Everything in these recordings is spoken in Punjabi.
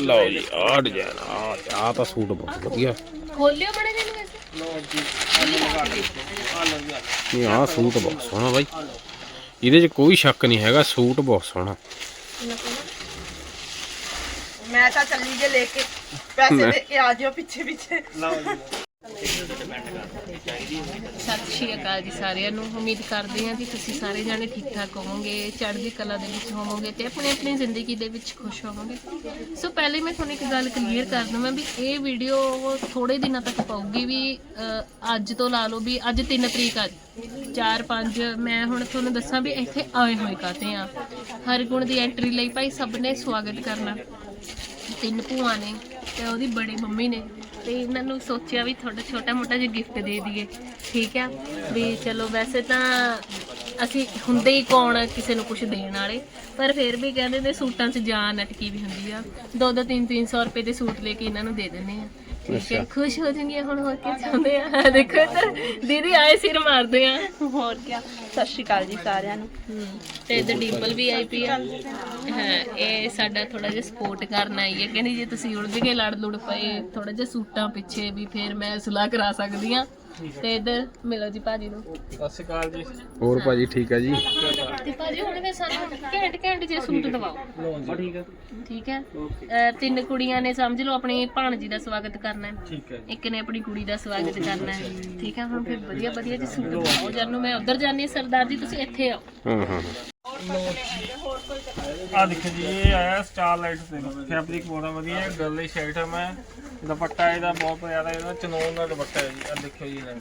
ਲਓ ਜੀ ਆਹ ਡਿਜ਼ਾਈਨ ਆ ਆ ਤਾਂ ਸੂਟ ਬਹੁਤ ਵਧੀਆ। ਖੋਲਿਓ ਬੜੇ ਦਿਨ ਵੈਸੇ। ਨਹੀਂ ਆਹ ਸੂਟ ਬਹੁਤ ਸੋਹਣਾ ਬਾਈ। ਇਹਦੇ 'ਚ ਕੋਈ ਸ਼ੱਕ ਨਹੀਂ ਹੈਗਾ ਸੂਟ ਬਹੁਤ ਸੋਹਣਾ। ਮੈਂ ਤਾਂ ਚੱਲੀ ਜੇ ਲੈ ਕੇ ਪੈਸੇ ਦੇ ਕੇ ਆ ਜਿਓ ਪਿੱਛੇ ਪਿੱਛੇ ਸਤਿ ਸ਼੍ਰੀ ਅਕਾਲ ਜੀ ਸਾਰਿਆਂ ਨੂੰ। ਉਮੀਦ ਕਰਦੇ ਹਾਂ ਕਿ ਤੁਸੀਂ ਸਾਰੇ ਜਾਣੇ ਠੀਕ ਠਾਕ ਹੋਵੋਗੇ, ਚੜ੍ਹਦੀ ਕਲਾ ਦੇ ਵਿੱਚ ਹੋਵੋਗੇ ਤੇ ਆਪਣੀ ਆਪਣੀ ਜ਼ਿੰਦਗੀ ਦੇ ਵਿੱਚ ਖੁਸ਼ ਹੋਵੋਗੇ। ਸੋ ਪਹਿਲੇ ਮੈਂ ਤੁਹਾਨੂੰ ਇੱਕ ਗੱਲ ਕਲੀਅਰ ਕਰ ਦਵਾਂ ਵੀ ਇਹ ਵੀਡੀਓ ਥੋੜੇ ਦਿਨਾਂ ਤੱਕ ਪਾਊਗੀ ਵੀ ਅੱਜ ਤੋਂ ਲਾ ਲਓ ਵੀ ਅੱਜ 3 ਤਰੀਕ ਆ 4 5 ਮੈਂ ਹੁਣ ਤੁਹਾਨੂੰ ਦੱਸਾਂ ਵੀ ਇੱਥੇ ਆਏ ਹੋਏ ਕਾਤੇ ਆ। ਹਰ ਗੁਣ ਦੀ ਐਂਟਰੀ ਲਈ ਭਾਈ ਸਭ ਨੇ ਸਵਾਗਤ ਕਰਨਾ। ਤਿੰਨ ਭੂਆ ਨੇ ਤੇ ਉਹਦੀ ਬੜੀ ਮੰਮੀ ਨੇ। ਤੇ ਇਹਨਾਂ ਨੂੰ ਸੋਚਿਆ ਵੀ ਥੋੜਾ ਛੋਟਾ ਮੋਟਾ ਜਿਹਾ ਗਿਫਟ ਦੇ ਦਈਏ। ਠੀਕ ਆ? ਵੀ ਚਲੋ ਵੈਸੇ ਤਾਂ ਅਸੀਂ ਹੁੰਦੇ ਹੀ ਕੌਣ ਕਿਸੇ ਨੂੰ ਕੁਝ ਦੇਣ ਵਾਲੇ? ਪਰ ਫਿਰ ਵੀ ਕਹਿੰਦੇ ਨੇ ਸੂਟਾਂ 'ਚ ਜਾਨ ਅਟਕੀ ਵੀ ਹੁੰਦੀ ਆ। ਦੋ ਦੋ ਤਿੰਨ ਤਿੰਨ ਸੌ ਰੁਪਏ ਦੇ ਸੂਟ ਲੈ ਕੇ ਇਹਨਾਂ ਨੂੰ ਦੇ ਦਿੰਦੇ ਆ। ਹੈ ਖੁਸ਼ ਹੋ ਜਾਣਗੇ ਹੁਣ ਹੋਰ ਕੀ ਚਾਹੁੰਦੇ ਆ? ਦੇਖੋ ਇੱਧਰ ਦੀਦੀ ਆਏ ਸਿਰ ਮਾਰਦੇ ਆ। ਹੋਰ ਕੀ ਸਤਿ ਸ਼੍ਰੀ ਅਕਾਲ ਜੀ ਸਾਰਿਆਂ ਨੂੰ। ਤੇ ਇਧਰ ਡਿੰਪਲ ਵੀ ਆਈ ਪਈ ਆ। ਹਾਂ ਇਹ ਸਾਡਾ ਥੋੜਾ ਜਿਹਾ ਸਪੋਰਟ ਕਰਨ ਆਈ ਹੈ ਕਹਿੰਦੀ ਜੇ ਤੁਸੀਂ ਉਲਝ ਕੇ ਲੜ ਲੁੜ ਪਏ ਥੋੜਾ ਜਿਹਾ ਸੂਟਾਂ ਪਿੱਛੇ ਵੀ ਫਿਰ ਮੈਂ ਸੁਲਾਹ ਕਰਾ ਸਕਦੀ ਆ। ਤੇ ਇਧਰ ਮਿਲੋ ਜੀ ਭਾਜੀ ਨੂੰ। ਸਤਿ ਸ਼੍ਰੀ ਅਕਾਲ ਜੀ। ਹੋਰ ਭਾਜੀ ਠੀਕ ਹੈ ਜੀ? ਤੇ ਭਾਜੀ ਹੁਣ ਫਿਰ ਸਾਨੂੰ ਘੈਂਟ ਘੈਂਟ ਜੇ ਸੂਟ ਦਵਾਓ। ਲੋ ਠੀਕ ਹੈ ਠੀਕ ਹੈ ਅਹ ਤਿੰਨ ਕੁੜੀਆਂ ਨੇ ਸਮਝ ਲਓ ਆਪਣੀ ਭਾਣਜੀ ਦਾ ਸਵਾਗਤ ਕਰਨਾ ਹੈ। ਠੀਕ ਹੈ ਇੱਕ ਨੇ ਆਪਣੀ ਕੁੜੀ ਦਾ ਸਵਾਗਤ ਕਰਨਾ ਹੈ। ਠੀਕ ਹੈ ਹੁਣ ਫਿਰ ਵਧੀਆ ਵਧੀਆ ਜੀ ਸੂਟ ਦਵਾਓ। ਜਦ ਨੂੰ ਮੈਂ ਉਧਰ ਜਾਣੀ ਸਰਦਾਰ ਜੀ ਤੁਸੀਂ ਇੱਥੇ ਆਓ। ਹਾਂ ਹਾਂ ਆ ਦੇਖੋ ਜੀ ਇਹ ਆਇਆ ਸਟਾਰ ਲਾਈਟ ਦੇ ਫੈਬਰਿਕ ਬਹੁਤ ਵਧੀਆ ਹੈ ਗਰਲੀ ਸ਼ਰਟ ਹੈ ਮੈਂ। ਦੁਪੱਟਾ ਇਹਦਾ ਬਹੁਤ ਪਿਆਰਾ ਇਹਦਾ ਚਨੋਨ ਦਾ ਦੁਪੱਟਾ ਹੈ ਜੀ ਆ ਦੇਖੋ ਜੀ ਇਹਦਾ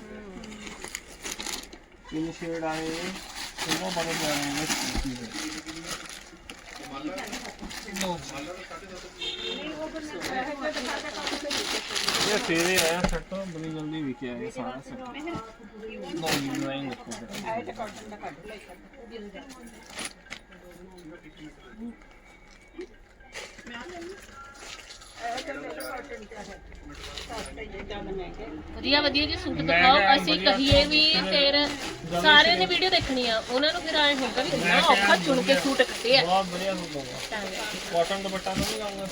ਤਿੰਨ ਸ਼ੇਡ ਆਏ ਇਹ ਬੜੇ ਪਿਆਰੇ ਨੇ ਲਓ ਜੀ। ਇਹ ਫੇਰੇ ਆਇਆ, ਸੱਟ ਬੜੀ ਜਲਦੀ ਵਿਕਿਆ ਇਹ ਸਾਰਾ ਸੈੱਟ ਲੋ ਡਿਜ਼ਾਈਨ ਦੇਖੋ ਜਰਾ। ਵਧੀਆ ਵਧੀਆ ਜੀ ਸੂਟ ਦਿਖਾਓ। ਅਸੀਂ ਕਹੀਏ ਵੀ ਫਿਰ ਸਾਰਿਆਂ ਨੇ ਵੀਡੀਓ ਦੇਖਣੀ ਆ। ਉਹਨਾਂ ਨੂੰ ਫਿਰ ਆਏ ਹੋਊਗਾ ਵੀ ਕਿੰਨਾ ਔਖਾ ਚੁਣ ਕੇ ਸੂਟ ਕੱਟੇ ਆ। ਬਹੁਤ ਵਧੀਆ ਸੂਟ ਹੋਗਾ ਕਾਟਨ ਦੁਪੱਟਾ ਤਾਂ ਨਹੀਂ ਲਾਉਂਗਾ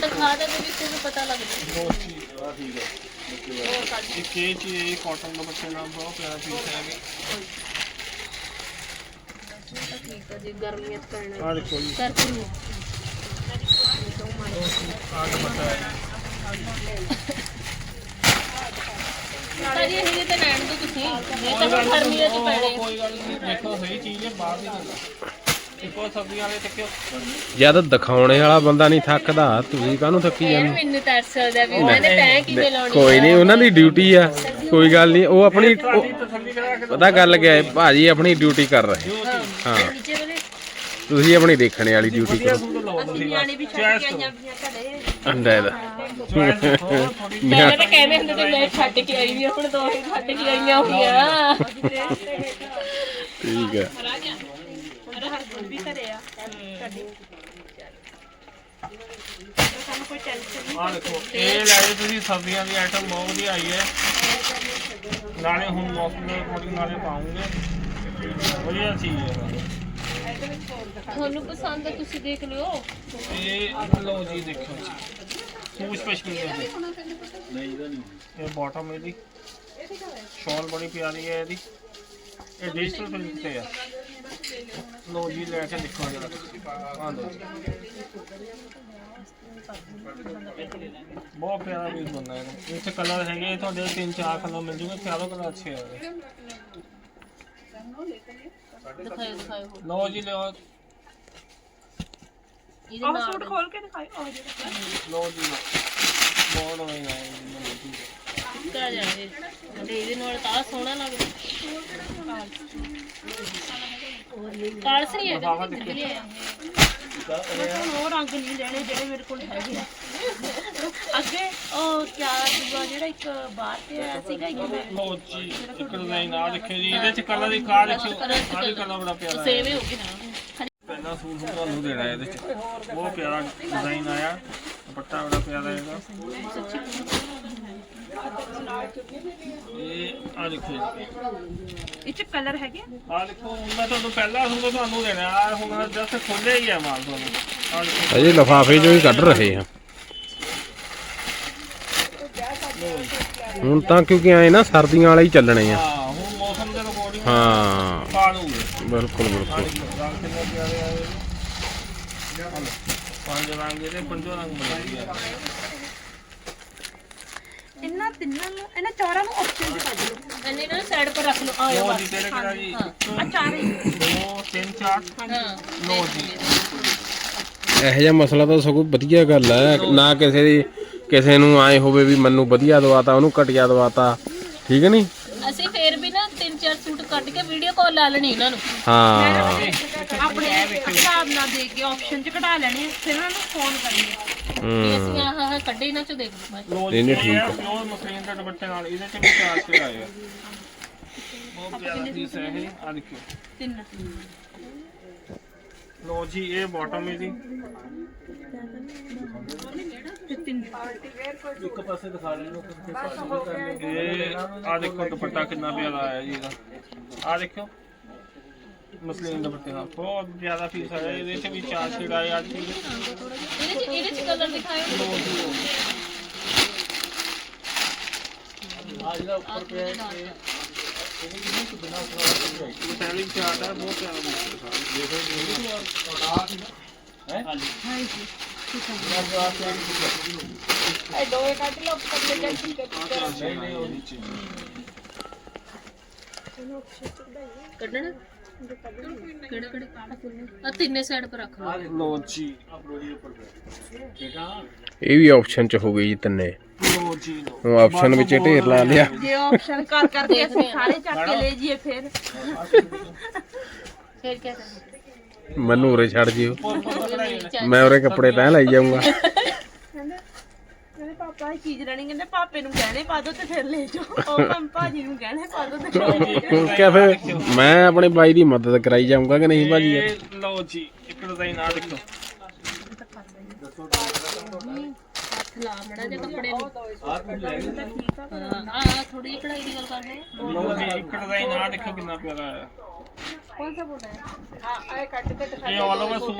ਦਿਖਾ ਦੇ ਵੀ ਤੁਹਾਨੂੰ ਪਤਾ ਲੱਗ ਜੂ ਦੋ ਚੀਜ਼ ਆ ਠੀਕ ਹੈ। ਇੱਕ ਇਹ ਚੀਜ਼ ਇਹ ਕਾਟਨ ਦੁਪੱਟੇ ਨਾਲ ਬਹੁਤ ਪਿਆਰਾ ਪੀਸ ਹੈ ਠੀਕ ਹੈ ਜੀ ਗਰਮੀਆਂ ਚ ਪੈਣਾ ਆ ਦੇਖੋ ਜੀ। ਆ ਹੈ ਤਾਂ ਜੀ ਇਹ ਤੇ ਲੈਣ ਦੋ ਤੁਸੀਂ। ਇਹ ਤਾਂ ਹੁਣ ਗਰਮੀਆਂ ਚ ਪੈਣੇ ਆ। ਕੋਈ ਗੱਲ ਨਹੀਂ ਦੇਖੋ ਸਹੀ ਚੀਜ਼ ਹੈ ਬਾਹਰ ਦੀ ਗੱਲ ਇੱਕੋ ਸਬਜ਼ੀਆਂ ਵਾਲੇ ਚੱਕਿਓ ਜਦ ਦਿਖਾਉਣੇ ਵਾਲਾ ਬੰਦਾ ਨਹੀਂ ਥੱਕਦਾ ਤੁਸੀਂ ਕਾਹਨੂੰ ਥੱਕੀ ਇਹ ਜਾਂਦੇ? ਮੈਨੂੰ ਤਰਸ ਆਉਂਦਾ ਵੀ ਉਹਨਾਂ ਨੇ ਤੈਂ ਕਿਵੇਂ ਲਾਉਣੀ? ਕੋਈ ਨਹੀਂ ਉਹਨਾਂ ਦੀ ਡਿਊਟੀ ਆ ਕੋਈ ਗੱਲ ਨਹੀਂ ਉਹ ਆਪਣੀ ਉਹ- ਤਸੱਲੀ ਕਰਾ ਕੇ ਪਤਾ ਗੱਲ ਕੀ ਹੈ ਭਾਜੀ ਆਪਣੀ ਡਿਊਟੀ ਕਰ ਰਹੇ। ਹਾਂ। ਨੀਚੇ ਵਾਲੇ ਤੁਸੀਂ ਆਪਣੀ ਦੇਖਣੇ ਵਾਲੀ ਡਿਊਟੀ ਕਰੋ। ਲਓ ਤੁਸੀਂ ਨਿਆਣੇ ਵੀ ਛੱਡ ਕੇ ਆਈਆਂ ਵੀਆਂ ਘਰੇ। ਅੰਡਾ ਇਹਦਾ। ਪਹਿਲਾਂ ਤਾਂ ਕਹਿੰਦੇ ਹੁੰਦੇ ਤੇ ਮੈਂ ਛੱਡ ਕੇ ਆਈ ਵੀ ਹੁਣ ਦੋ ਹੀ ਛੱਡ ਕੇ ਆਈਆਂ ਹੋਈਆਂ। ਠੀਕ ਹੈ ਉਹਦਾ ਹਸਬੰਦ ਵੀ ਘਰੇ ਆ। ਸਾਡੇ ਸਾਨੂੰ ਕੋਈ ਟੈਨਸ਼ਨ ਆ ਦੇਖੋ ਇਹ ਲੈ ਜਾਓ ਤੁਸੀਂ ਸਬਜ਼ੀਆਂ ਦੀ ਆਈਟਮ ਬਹੁਤ ਵਧੀਆ ਆਈ ਹੈ। ਨਾਲੇ ਹੁਣ ਮੌਸਮ ਦੇ ਅਕੋਰਡਿੰਗ ਨਾਲੇ ਪਾਉਂਗੇ। ਵਧੀਆ ਚੀਜ਼ ਹੈ। ਤੁਹਾਨੂੰ ਪਸੰਦ ਆ, ਤੁਸੀਂ ਦੇਖ ਲਿਓ। ਇਹ ਲਓ ਜੀ ਦੇਖੋ ਸੂਟ ਸਪੈਸ਼ਲ ਹੈ ਇਹ ਬਾਟਮ ਇਹਦੀ। ਸ਼ਾਲ ਬੜੀ ਪਿਆਰੀ ਹੈ ਇਹਦੀ। ਇਹ ਡਿਜੀਟਲ ਪ੍ਰਿੰਟ ਤੇ ਆ। ਲਓ ਜੀ, ਲੈ ਕੇ ਦੇਖੋ ਜਰਾ। ਆ ਲਓ ਬਹੁਤ ਪਿਆਰਾ ਪੀਸ ਬਣਨਾ ਹੈ ਇੱਥੇ ਕਲਰ ਹੈਗੇ ਤੁਹਾਡੇ ਤਿੰਨ ਚਾਰ ਕਲਰ ਮਿਲ ਜੂਗੇ ਚਾਰੋਂ ਕਲਰ ਅੱਛੇ ਹੈ ਦਿਖਾਓ ਦਿਖਾਓ ਲਓ ਜੀ ਲਓ। ਇਹਦੇ ਆਹ ਨਾਲ ਸੂਟ ਖੋਲ ਕੇ ਦਿਖਾਓ ਆਹ ਜਿਹੜਾ ਲਓ ਜੀ ਬਹੁਤ ਹੋਏਗਾ ਕਾ ਜਾਵੇ। ਤੇ ਇਹਦੇ ਨਾਲ ਤਾਂ ਆਹ ਸੋਹਣਾ ਲੱਗਦਾ। ਕਾਲਸ ਨਹੀਂ ਹੈਗਾ ਦੇਖੋ। ਨਿਕਲਿਆ ਮੈਂ ਤਾਂ ਹੁਣ ਉਹ ਰੰਗ ਨਹੀਂ ਲੈਣੇ ਜਿਹੜੇ ਮੇਰੇ ਕੋਲ ਹੈਗੇ ਆ। ਅੱਗੇ ਉਹ ਚਾਰ ਦੂਆ ਜਿਹੜਾ ਇੱਕ ਬਾਹਰ ਤੇ ਆਇਆ ਸੀਗਾ ਇਹ ਮੈਂ ਲਓ ਜੀ ਇੱਕ ਡਿਜ਼ਾਈਨ ਆ ਦੇਖਿਓ ਜੀ ਇਹਦੇ ਚ ਕਲਰ ਦੀ ਕਾਰ ਦੇਖਿਓ। ਆਹ ਵੀ ਕਲਰ ਬੜਾ ਪਿਆਰਾ ਹੈ ਸੇਵੇ ਹੋ। ਗਈ ਨਾ। ਪਹਿਲਾ ਸੂਟ ਹੁਣ ਤੁਹਾਨੂੰ ਦੇਣਾ ਇਹਦੇ ਚ। ਬਹੁਤ ਪਿਆਰਾ ਡਿਜ਼ਾਈਨ ਆਇਆ। ਦੁਪੱਟਾ ਬੜਾ ਪਿਆਰਾ ਇਹਦਾ ਇਹ ਆ ਦੇਖੋ ਇਹ ਚ ਕਲਰ ਹੈਗੇ ਆ? ਦੇਖੋ ਮੈਂ ਤੁਹਾਨੂੰ ਪਹਿਲਾਂ ਹੁਣ ਤੁਹਾਨੂੰ ਦੇਣਾ। ਆ ਹੁਣ ਜਸਟ ਖੋਲਿਆ ਹੀ ਆ ਮਾਲ ਤੁਹਾਨੂੰ। ਆ ਦੇਖੋ। ਅਜੇ ਲਫਾਫੇ ਜੋ ਹੀ ਕੱਢ ਰਹੇ ਆ। ਹੁਣ ਸਰਦੀਆਂ ਚੱਲਣੇ ਆ। ਮੌਸਮ ਦੇ ਅਕੋਰਡਿੰਗ ਹਾਂ। ਪਾ ਦੂਗੇ ਬਿਲਕੁਲ ਬਿਲਕੁਲ। ਪੰਜ ਰੰਗ ਇਹਦੇ ਪੰਜੋ ਰੰਗ ਮਿਲ ਗਿਆ ਤਿੰਨਾਂ ਨੂੰ ਇਹਨਾਂ ਚਾਰਾਂ ਨੂੰ ਆਪਸ਼ਨ ਚ ਕੱਢ ਲਓ। ਇਹਨੇ ਨਾ ਸਾਈਡ ਪਰ ਰੱਖ ਲਓ ਆਇਓ ਲੋ ਜੀ ਤੇਰੇ ਕਿਹੜਾ ਜੀ? ਆ ਚਾਰ ਹੀ। ਦੋ ਤਿੰਨ ਚਾਰ? ਹਾਂ ਲੋ ਜੀ। ਇਹੋ ਜਿਹਾ ਮਸਲਾ ਤਾਂ ਸਗੋਂ ਵਧੀਆ ਗੱਲ ਹੈ। ਨਾ ਕਿਸੇ ਦੀ ਕਿਸੇ ਨੂੰ ਆਏ ਹੋਵੇ ਵੀ ਮੈਨੂੰ ਵਧੀਆ ਦਵਾਤਾ ਉਹਨੂੰ ਘਟਿਆ ਦਵਾਤਾ। ਠੀਕ ਨਹੀਂ ਅਸੀਂ ਫੇਰ ਵੀ ਨਾ ਤਿੰਨ ਚਾਰ ਸੂਟ ਕੱਢ ਕੇ ਵੀਡੀਓ ਕਾਲ ਲਾ ਲੈਣੀ ਇਹਨਾਂ ਨੂੰ। ਹਾਂ। ਆਪਣੇ ਹਿਸਾਬ ਨਾਲ ਦੇ ਕੇ ਆਪਸ਼ਨ ਚ ਕਢਾ ਲੈਣੇ ਫਿਰ ਉਹਨਾਂ ਨੂੰ ਫੋਨ ਕਰੀਏ। ਵੀ ਹੂੰ ਅਸੀਂ ਆਹ ਆਹ ਕੱਢੇ ਇਹਨਾਂ ਚੋਂ ਦੇਖ ਲਓ ਲੋ ਨਹੀਂ, ਠੀਕ ਹੈ। ਪਿਓਰ ਮਸਲੀਨ ਦੇ ਦੁਪੱਟੇ ਨਾਲ ਇਹਦੇ ਤੇ ਵੀ ਚਾਰ ਸੇ ਆਏ ਆ। ਬਹੁਤ ਪਿਆਰਾ ਪੀਸ ਹੈ ਇਹ। ਆ ਦੇਖਿਓ। ਤਿੰਨ। ਲੋ ਜੀ ਇਹ ਬਾਟਮ ਹੈ ਜੀ। ਤੇ ਤਿੰਨ। ਇਹ ਆ ਦੇਖੋ ਦੁਪੱਟਾ ਕਿੰਨਾ ਪਿਆਰਾ ਆਇਆ ਜੀ ਇਹਦਾ। ਆ ਦੇਖੋ ਮਸਲੀਨ ਦੁਪੱਟੇ ਨਾਲ ਬਹੁਤ ਜ਼ਿਆਦਾ ਪੀਸ ਆਇਆ ਇਹਦੇ ਚ ਵੀ ਚਾਰ ਸ਼ੇਡ ਆਏ ਅੱਜ ਵੀ ਇਹਦੇ ਚ ਇਹਦੇ ਚ ਕਲਰ ਦਿਖਾਇਓ ਸੈਲਿੰਗ ਚਾਰਟ ਹੈ ਬਹੁਤ ਪਿਆਰਾ ਬੁੱਕ ਹੈ ਦੇਖੋ ਇਹ ਦੋਏ ਕੱਢ ਲਓ ਕੱਢ ਕੇ ਕੱਢਣਾ ਕਿਹੜੇ ਕਿਹੜੇ ਆ ਤਿੰਨੇ ਸਾਈਡ ਪਰ ਰੱਖ ਲਓ। ਲੋ ਜੀ ਇਹ ਵੀ ਆਪਸ਼ਨ ਚ ਹੋ ਗਈ ਜੀ ਤਿੰਨੇ। ਲੋ ਜੀ ਲੋ ਉਹ ਆਪਸ਼ਨ ਵਿੱਚ ਢੇਰ ਲਾ ਲਿਆ। ਜੇ ਆਪਸ਼ਨ ਕਰ ਕਰਕੇ ਅਸੀਂ ਸਾਰੇ ਚੱਕ ਕੇ ਲੈ ਜੀਏ ਫਿਰ। ਫੇਰ ਕੀ ਕਰਨਾ ਮੈਨੂੰ ਉਰੇ ਛੱਡ ਜਿਓ। ਮੈਂ ਉਰੇ ਕੱਪੜੇ ਤੈਂ ਲਾਈ ਜਾਊਂਗਾ। ਇਹ ਚੀਜ਼ ਲੈਣੀ ਕਹਿੰਦੇ ਪਾਪੇ ਨੂੰ ਗਹਿਣੇ ਪਾ ਦੋ ਤੇ ਫਿਰ ਲੈ ਜਾਓ। ਉਹ ਕੰਮ ਭਾਜੀ ਨੂੰ ਗਹਿਣੇ ਪਾ ਦੋ ਤੇ ਫਿਰ ਲੈ ਜਾਓ। ਕਿਆ ਫਿਰ ਮੈਂ ਆਪਣੇ ਬਾਈ ਦੀ ਮਦਦ ਕਰਾਈ ਜਾਊਂਗਾ ਕਿ ਨਹੀਂ ਭਾਜੀ? ਯਾਰ? ਇਹ ਲਓ ਜੀ ਇੱਕ ਡਿਜ਼ਾਈਨ ਆ ਦੇਖੋ। ਹੱਥ ਲਾ ਮੜਾ ਜੇ ਕੱਪੜੇ ਨੂੰ ਹਾਂ ਆ ਥੋੜੀ ਜਿਹੀ ਕਢਾਈ ਦੀ ਗੱਲ ਕਰਦੇ ਹਾਂ ਲਓ ਜੀ ਇੱਕ ਡਿਜ਼ਾਈਨ ਆ ਦੇਖੋ ਕਿੰਨਾ ਪਿਆਰਾ ਆਇਆ ਕੌਣ ਸਾ ਬੋਲਦਾ ਹੈ? ਆ ਇਹ ਕੱਟ ਕੇ ਇਹ ਆਲ ਓਵਰ ਸੂਟ।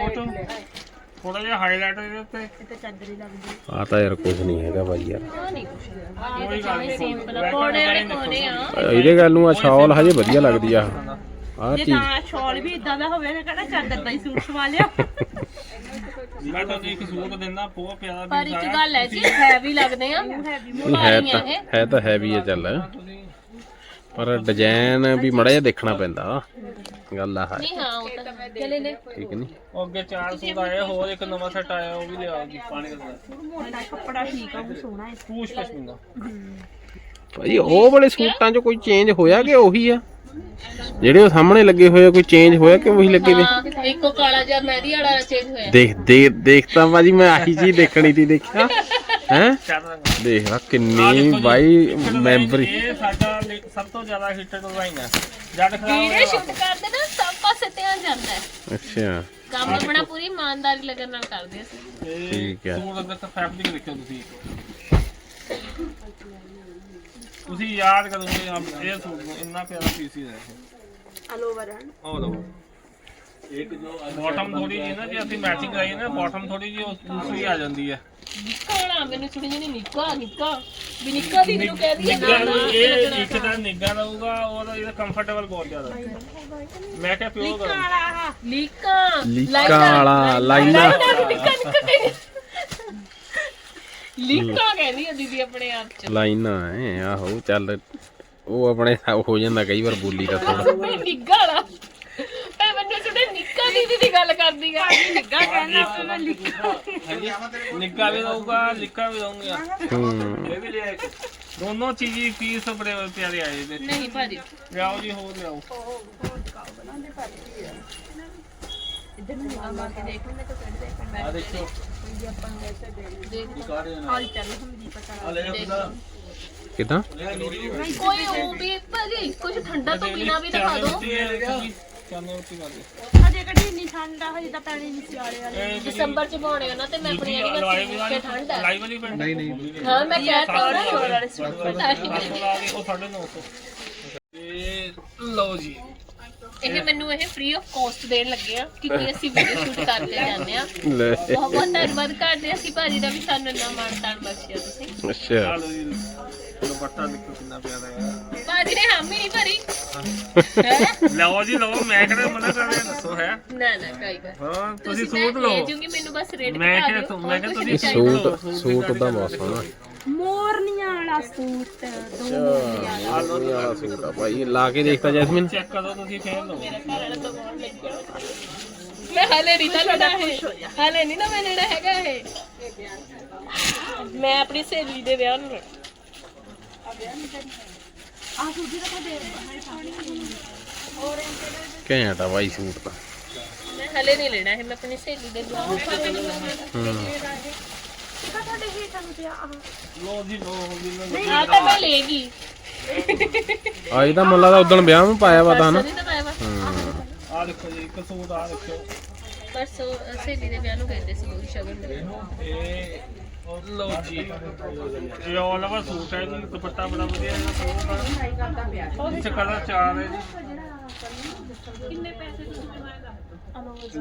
ਥੋੜਾ ਜਿਹਾ ਹਾਈਲਾਈਟ ਇਹਦੇ ਉੱਤੇ। ਤੇ ਚਾਦਰੀ ਲੱਗਦੀ ਆ ਤਾਂ ਯਾਰ ਕੁਝ ਨਹੀਂ ਹੈਗਾ ਭਾਜੀ ਯਾਰ। ਆ ਨਹੀਂ ਕੁਛ ਕੋਈ ਗੱਲ ਨਹੀਂ। ਸਿੰਪਲ ਕੋੜੇ ਵਾਲੇ ਕੋਨੇ ਆ। ਇਹਦੇ ਗੱਲ ਨੂੰ ਆ ਸ਼ਾਲ ਹਜੇ ਵਧੀਆ ਲੱਗਦੀ ਆ। ਆ ਜੇ ਚੀਜ਼। ਨਾ ਸ਼ਾਲ ਵੀ ਇਦਾਂ ਦਾ ਹੋਵੇ ਨਾ ਕਹਿੰਦਾ ਚਾਦਰ ਦਾ ਹੀ ਸੂਟ ਸਵਾ ਲਿਆ? ਮੈਂ ਤੁਹਾਨੂੰ ਇੱਕ ਸੂਟ ਦਿੰਦਾ ਬਹੁਤ ਪਿਆਰਾ ਪਰ ਇੱਕ ਗੱਲ ਹੈ ਜੀ ਹੈਵੀ ਲੱਗਦੇ ਆ। ਨਹੀਂ ਤਾਂ ਹੈ ਤਾਂ ਹੈਵੀ ਆ ਚੱਲ। ਤੁਸੀਂ ਪਰ ਡਿਜ਼ਾਈਨ ਵੀ ਮੜਾ ਜਿਹਾ ਦੇਖਣਾ ਪੈਂਦਾ। ਗੱਲ ਆ ਹੈ ਨਹੀਂ ਹਾਂ ਉਹ ਤਾਂ ਚਲੇ ਲੈ ਠੀਕ ਨਹੀਂ ਉਹ ਅੱਗੇ ਚਾਰ ਸੂਟ ਆਏ ਹੋਰ ਇੱਕ ਨਵਾਂ ਸੈੱਟ ਆਇਆ ਉਹ ਵੀ ਲਿਆਓ ਜੀ ਪਾਣੀ ਦਾ। ਮੋਟਾ ਕੱਪੜਾ ਠੀਕ ਆ ਉਹ ਸੋਹਣਾ ਹੈ। ਪੂਛ ਪਸ਼ਮੀਨਾ ਭਾਜੀ ਉਹ ਵਾਲੇ ਸੂਟਾਂ 'ਚ ਕੋਈ ਚੇਂਜ ਹੋਇਆ ਕਿ ਉਹੀ ਆ? ਜਿਹੜੇ ਉਹ ਸਾਹਮਣੇ ਲੱਗੇ ਹੋਏ ਆ ਕੋਈ ਚੇਂਜ ਹੋਇਆ ਕਿ ਉਹੀ ਲੱਗੇ ਵੇ ਹਾਂ ਇੱਕੋ ਕਾਲਾ ਜਿਹਾ ਮਹਿੰਦੀ ਵਾਲਾ ਚੇਂਜ ਹੋਇਆ। ਦੇਖ ਦੇ ਦੇਖਤਾ ਭਾਜੀ ਮੈਂ ਆਹੀ ਚੀਜ਼ ਦੇਖਣੀ ਸੀ ਦੇਖਿਆ? ਹੈ? ਦੇਖ ਲਾ ਕਿੰਨੀ ਬਾਈ ਮੈਂਬਰੀ। ਇਹ ਸਾਡਾ ਲਿ- ਸਭ ਤੋਂ ਜ਼ਿਆਦਾ ਹਿੱਟ ਡਿਜ਼ਾਈਨ ਹੈ। ਜਦ ਖਰਾਬ ਵੀਡੀਓ ਹੋਇਆ। ਸ਼ੂਟ ਕਰਦੇ ਨਾ ਸਭ ਪਾਸੇ ਧਿਆਨ ਜਾਂਦਾ ਹੈ। ਅੱਛਾ। ਕੰਮ ਆਪਣਾ ਪੂਰੀ ਇਮਾਨਦਾਰੀ ਲਗਨ ਨਾਲ ਕਰਦੇ ਅਸੀਂ। ਇਹ ਠੀਕ ਹੈ। ਸੂਟ ਅੰਦਰ ਤਾਂ ਫੈਬਰਿਕ ਦੇਖਿਓ ਤੁਸੀਂ। ਤੁਸੀਂ ਯਾਦ ਕਰੋਗੇ ਆਪ ਇਹ ਸੂਟ ਨੂੰ ਇੰਨਾ ਪਿਆਰਾ ਪੀਸ ਹੀ ਉਹ ਲਓ। ਇੱਕ ਜੋ ਬਾਟਮ ਥੋੜੀ ਜੀ ਨਾ ਜੇ ਅਸੀਂ ਮੈਚਿੰਗ ਕਰਾਈਏ ਨਾ ਬਾਟਮ ਥੋੜੀ ਜੀ ਦੂਸਰੀ ਆ ਜਾਂਦੀ ਹੈ। ਨਿੱਕਾ ਮੈਨੂੰ ਸੁਣੀ ਨਹੀਂ ਨਿੱਕਾ ਨਿੱਕਾ। ਵੀ ਨਿੱਕਾ ਦੀ ਮੈਨੂੰ ਕਹਿ ਦਈਏ ਨਿੱਘਾ ਇਹ ਇੱਕ ਤਾਂ ਨਿੱਘਾ ਰਹੂਗਾ ਉਹਦਾ ਇਹਦਾ ਕੰਫਰਟੇਬਲ ਬਹੁਤ ਜ਼ਿਆਦਾ। ਮੈਂ ਕਿਹਾ ਪਿਓਰ ਕਰਾਂ। ਕਾਲਾ ਆਹ ਲੀਕਾ ਲੀਕਾ ਵਾਲਾ ਲਾਈਨਾ ਨਿੱਕਾ ਨਿੱਕਾ ਕਹਿੰਦੀ ਲੀਕਾ ਕਹਿੰਦੀ ਆ ਦੀਦੀ ਆਪਣੇ ਆਪ ਚ। ਲਾਈਨਾ ਹੈ ਆਹੋ ਚੱਲ ਉਹ ਆਪਣੇ ਹੋ ਜਾਂਦਾ ਕਈ ਵਾਰ ਬੋਲੀ ਦਾ ਥੋੜਾ ਨਿੱਗਾ ਵਾਲਾ। ਦੀਦੀ ਦੀ ਗੱਲ ਕਰਦੀ ਆ ਨਿੱਗਾ ਕਹਿੰਦਾ ਤੇ ਮੈਂ ਲਿਖਾ। ਨਿੱਘਾ ਵੀ ਰਹੂਗਾ ਲਿੱਕਾ ਵੀ ਰਹੂਗਾ ਹੂੰ। ਇਹ ਵੀ ਲਿਆ ਇੱਕ। ਦੋਨੋਂ ਚੀਜ਼ੀ ਪੀਸ ਬੜੇ ਪਿਆਰੇ ਆਏ ਇਹਦੇ ਨਹੀਂ ਭਾਜੀ। ਲਿਆਓ ਜੀ ਹੋਰ ਲਿਆਓ। ਇੱਧਰ ਨੂੰ ਨਿਗਾਹ ਮਾਰ ਕੇ ਦੇਖ। ਮੈਂ ਤਾਂ ਕੱਢ ਦੇ ਆ ਦੇਖੋ ਹਾਲ ਚੱਲ ਹਮਦੀ ਪਤਾ ਕਿਦਾਂ ਕੋਈ ਉਹ ਵੀ ਭਾਜੀ ਕੁਝ ਠੰਡਾ ਤੋਂ ਬਿਨਾ ਵੀ ਦਿਖਾ ਦਿਓ। ਚਾਨੇ ਉੱਤੇ ਕਰ ਦੇ ਹਜੇ ਕਿਹੜੀ ਇੰਨੀ ਠੰਡ ਆ ਹਜੇ ਤਾਂ ਪੈਣੀ ਨਹੀਂ ਸਿਆਲੇ ਵਾਲੇ। ਦਸੰਬਰ ਚ ਪਾਉਣੇ ਉਹਨਾਂ ਤੇ ਮੈਂ ਆਪਣੀ ਜਿਹੜੀ ਨਾ ਕਿ ਠੰਡ ਹੈ ਲਾਈਵ ਵਾਲੀ ਪੈਂਟ। ਨਹੀਂ ਨਹੀਂ। ਹਾਂ ਮੈਂ ਕਹਿਤਾ ਨਾ। ਵਾਲੇ। ਸੂਟ ਉਹ 950 ਇਹ ਲਓ ਜੀ। ਇਹ ਮੈਨੂੰ ਇਹ ਫ੍ਰੀ ਆਫ ਕਾਸਟ ਦੇਣ ਲੱਗੇ ਆ ਕਿਉਂਕਿ ਅਸੀਂ ਵੀਡੀਓ ਸ਼ੂਟ ਕਰਕੇ ਜਾਂਦੇ ਆ। ਲੈ। ਬਹੁਤ ਬਹੁਤ ਧੰਨਵਾਦ ਕਰਦੇ ਅਸੀਂ ਭਾਜੀ ਦਾ ਵੀ ਸਾਨੂੰ ਇੰਨਾ ਮਾਣ ਤਾਣ ਬਖਸ਼ਿਆ ਤੁਸੀਂ। ਅੱਛਾ। ਆ ਲਓ ਜੀ। ਦੁਪੱਟਾ ਦੇਖੋ ਕਿੰਨਾ ਪਿਆਰਾ ਹੈ। ਬਾਜੀ ਨੇ ਹਾਮੀ ਨਹੀਂ ਭਰੀ। ਲਓ ਜੀ ਲਓ ਮੈਂ ਕਿਹੜਾ ਮਨਾ ਕਰ ਰਿਹਾ? ਦੱਸੋ ਹੈ? ਨਾ ਨਾ ਕੋਈ ਗੱਲ ਹਾਂ ਤੁਸੀਂ ਸੂਟ ਲਓ। ਜੂੰਗੀ ਮੈਨੂੰ ਬਸ ਰੇਟ ਮੈਂ ਬਤਾ ਕਿਹਾ ਦਿਓ। ਤੁਮ- ਮੈਂ ਕਿਹਾ ਤੁਸੀਂ ਇਹ ਸੂਟ ਸੂਟ ਦਾ ਬਹੁਤ ਸੋਹਣਾ ਮੋਰਨੀਆਂ ਵਾਲਾ ਸੂਟ ਦੋ ਮੋਰਨੀਆਂ ਆਲੂ ਵਾਲਾ ਸੂਟ ਆ ਭਾਈ ਲਾ ਕੇ ਦੇਖਤਾ ਜੈਸਮੀਨ। ਚੈੱਕ ਕਰੋ ਤੁਸੀਂ ਫੇਰ ਲਓ। ਮੈਂ ਹਲੇ ਨਹੀਂ ਤਾਂ ਲੈਣਾ ਹੈ ਹਲੇ ਨਹੀਂ ਨਾ ਮੈਂ ਲੈਣਾ ਹੈਗਾ ਇਹ। ਮੈਂ ਆਪਣੀ ਸਹੇਲੀ ਦੇ ਵਿਆਹ ਨੂੰ ਲੈਣਾ। ਆ ਸੂਜੀ ਦਾ ਦੇ ਘੈਂਟ ਆ ਭਾਈ ਸੂਟ ਤਾਂ। ਮੈਂ ਹਲੇ ਨਹੀਂ ਲੈਣਾ ਹੈ ਮੈਂ ਆਪਣੀ ਸਹੇਲੀ ਦੇ ਵਿਆਹ ਹੂੰ। ਇਹਦਾ ਤੁਹਾਡੇ ਹੇਠਾਂ ਨੂੰ ਪਿਆ ਆਹ ਲਓ ਜੀ ਲਓ ਜੀ ਲਓ ਆ ਤਾਂ ਮੈਂ ਲੈ ਗਈ। ਆ ਇਹਦਾ ਮੁੱਲ ਦਾ ਉਦੋਂ ਵਿਆਹ ਨੂੰ ਪਾਇਆ ਵਾ ਤਾਂ ਨਾ। ਤਾਂ ਹੂੰ। ਆ ਦੇਖੋ ਜੀ ਇੱਕ ਸੂਟ ਆ ਦੇਖੋ। ਪਰਸੋਂ ਸਹੇਲੀ ਦੇ ਵਿਆਹ ਨੂੰ ਕਹਿੰਦੇ ਸੀ ਉਹ ਸ਼ਗਨ ਦੇ। ਇਹ ਲਓ ਜੀ। ਇਹ ਆਲ ਓਵਰ ਸੂਟ ਹੈ ਜੀ ਦੁਪੱਟਾ ਬੜਾ ਵਧੀਆ ਹੈ। ਸੂਟ ਇਸ ਕਲਰ ਚਾਰ ਹੈ ਜੀ।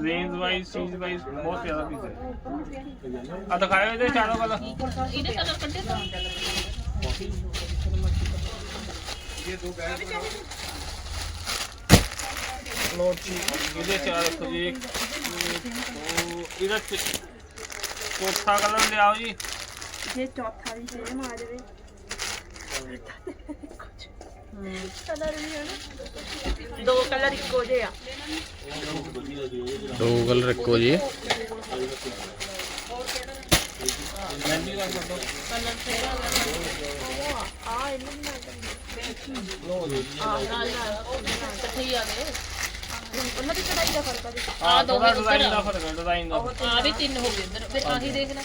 ਰੇਂਜ ਵਾਈਜ਼ ਚੀਜ਼ ਵਾਈਜ਼ ਬਹੁਤ ਪਿਆਰਾ ਪੀਸ ਹੈ। ਆ ਦਿਖਾਇਓ ਇਹਦੇ ਚਾਰੋਂ ਕਲਰ ਇਹਦੇ ਕਲਰ ਕੱਢੇ ਤਾਂ। ਲਓ ਜੀ ਇਹਦੇ ਚਾਰ ਦੇਖੋ ਜੀ। ਦੋ, ਇਹਦਾ ਚੌਥਾ ਕਲਰ ਲਿਆਓ ਜੀ। ਜੇ ਚੌਥਾ ਵੀ ਸੇਮ ਆ ਜਾਵੇ। ਕਲਰ ਵੀ ਹੈ ਨਾ ਦੋ ਕਲਰ ਇੱਕੋ ਜਿਹੇ ਆ। ਦੋ ਕਲਰ ਇੱਕੋ ਜੀ ਮਹਿੰਦੀ ਦਾ ਕਰ ਦੋ ਕਲਰ ਫੇਰ ਆ ਆ ਇਹਨੂੰ ਨਾਲ ਜੀ ਨਾਲ ਨਾਲ ਇਕੱਠੇ ਆ ਗਏ। ਉਹਨਾਂ ਦੀ ਕਢਾਈ ਦਾ ਫ਼ਰਕ ਆ ਜੀ। ਆ ਦੋ ਡਿਜ਼ਾਈਨ ਦਾ ਫ਼ਰਕ ਹੈ ਡਿਜ਼ਾਈਨ ਦਾ ਆ ਵੀ ਤਿੰਨ ਹੋ ਗਏ ਇੱਧਰ। ਫਿਰ ਆਹੀ ਦੇਖ ਲੈ।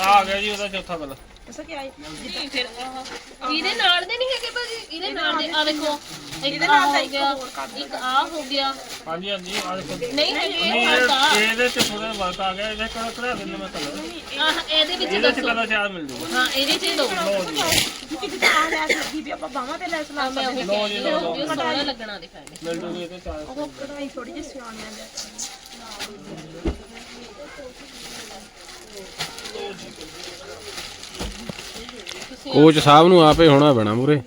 ਆ ਗਿਆ ਜੀ ਉਹਦਾ ਚੌਥਾ ਕਲਰ। ਐਸਾ ਕੀ ਆਈ ਨਹੀਂ ਫਿਰ ਆਹ ਇਹਦੇ ਨਾਲ ਦੇ ਨਹੀਂ ਹੈਗੇ ਭਾਜੀ ਇਹਦੇ ਨਾਲ ਦੇ ਆ ਦੇਖੋ ਇੱਕ ਇਹਦੇ ਆਹ ਨਾਲ ਦਾ ਹੋ ਇੱਕ ਗਿਆ ਇੱਕ ਆ ਹੋ ਗਿਆ। ਹਾਂਜੀ ਹਾਂਜੀ ਆ ਦੇਖੋ। ਨਹੀਂ ਹੈਗੇ ਨਹੀਂ ਇਹ ਫ਼ਰਕ ਆ ਇਹ- ਇਹਦੇ ਤੇ ਥੋੜਾ ਵਰਕ ਆ ਗਿਆ ਇਹਦੇ ਕੋਲ ਕਰਾ ਦਿੰਦੇ ਮੈਂ ਕਲਰ ਆਹ ਇਹਦੇ ਵਿੱਚ ਇਹਦੇ ਚ ਦੱਸੋ। ਕਲਰ ਚਾਰ ਮਿਲ ਜੂਗਾ? ਹਾਂ ਇਹਦੇ ਚ ਦੋ। ਲਓ ਜੀ। ਕਿਤੇ ਤਾਂ ਲੈਸ ਲੱਗੀ ਵੀ ਆਪਾਂ ਬਾਹਾਂ ਤੇ ਲਾ ਆ ਮੈਂ ਉਹੀ ਕਹਿੰਦੀ ਲਓ, ਹਾਂ ਜੋ ਸੋਹਣਾ ਲੱਗਣਾ ਦਿਖਾਏ ਮਿਲ ਜੂਗੇ ਇਹਦੇ ਚਾਰ ਉਹ ਕਢਾਈ ਥੋੜੀ ਜਿਹੀ ਸਿਆਣਿਆਂ ਦਾ ਕੋਚ ਸਾਹਿਬ ਨੂੰ ਆਪੇ ਹੋਣਾ ਪੈਣਾ ਮੂਰੇ।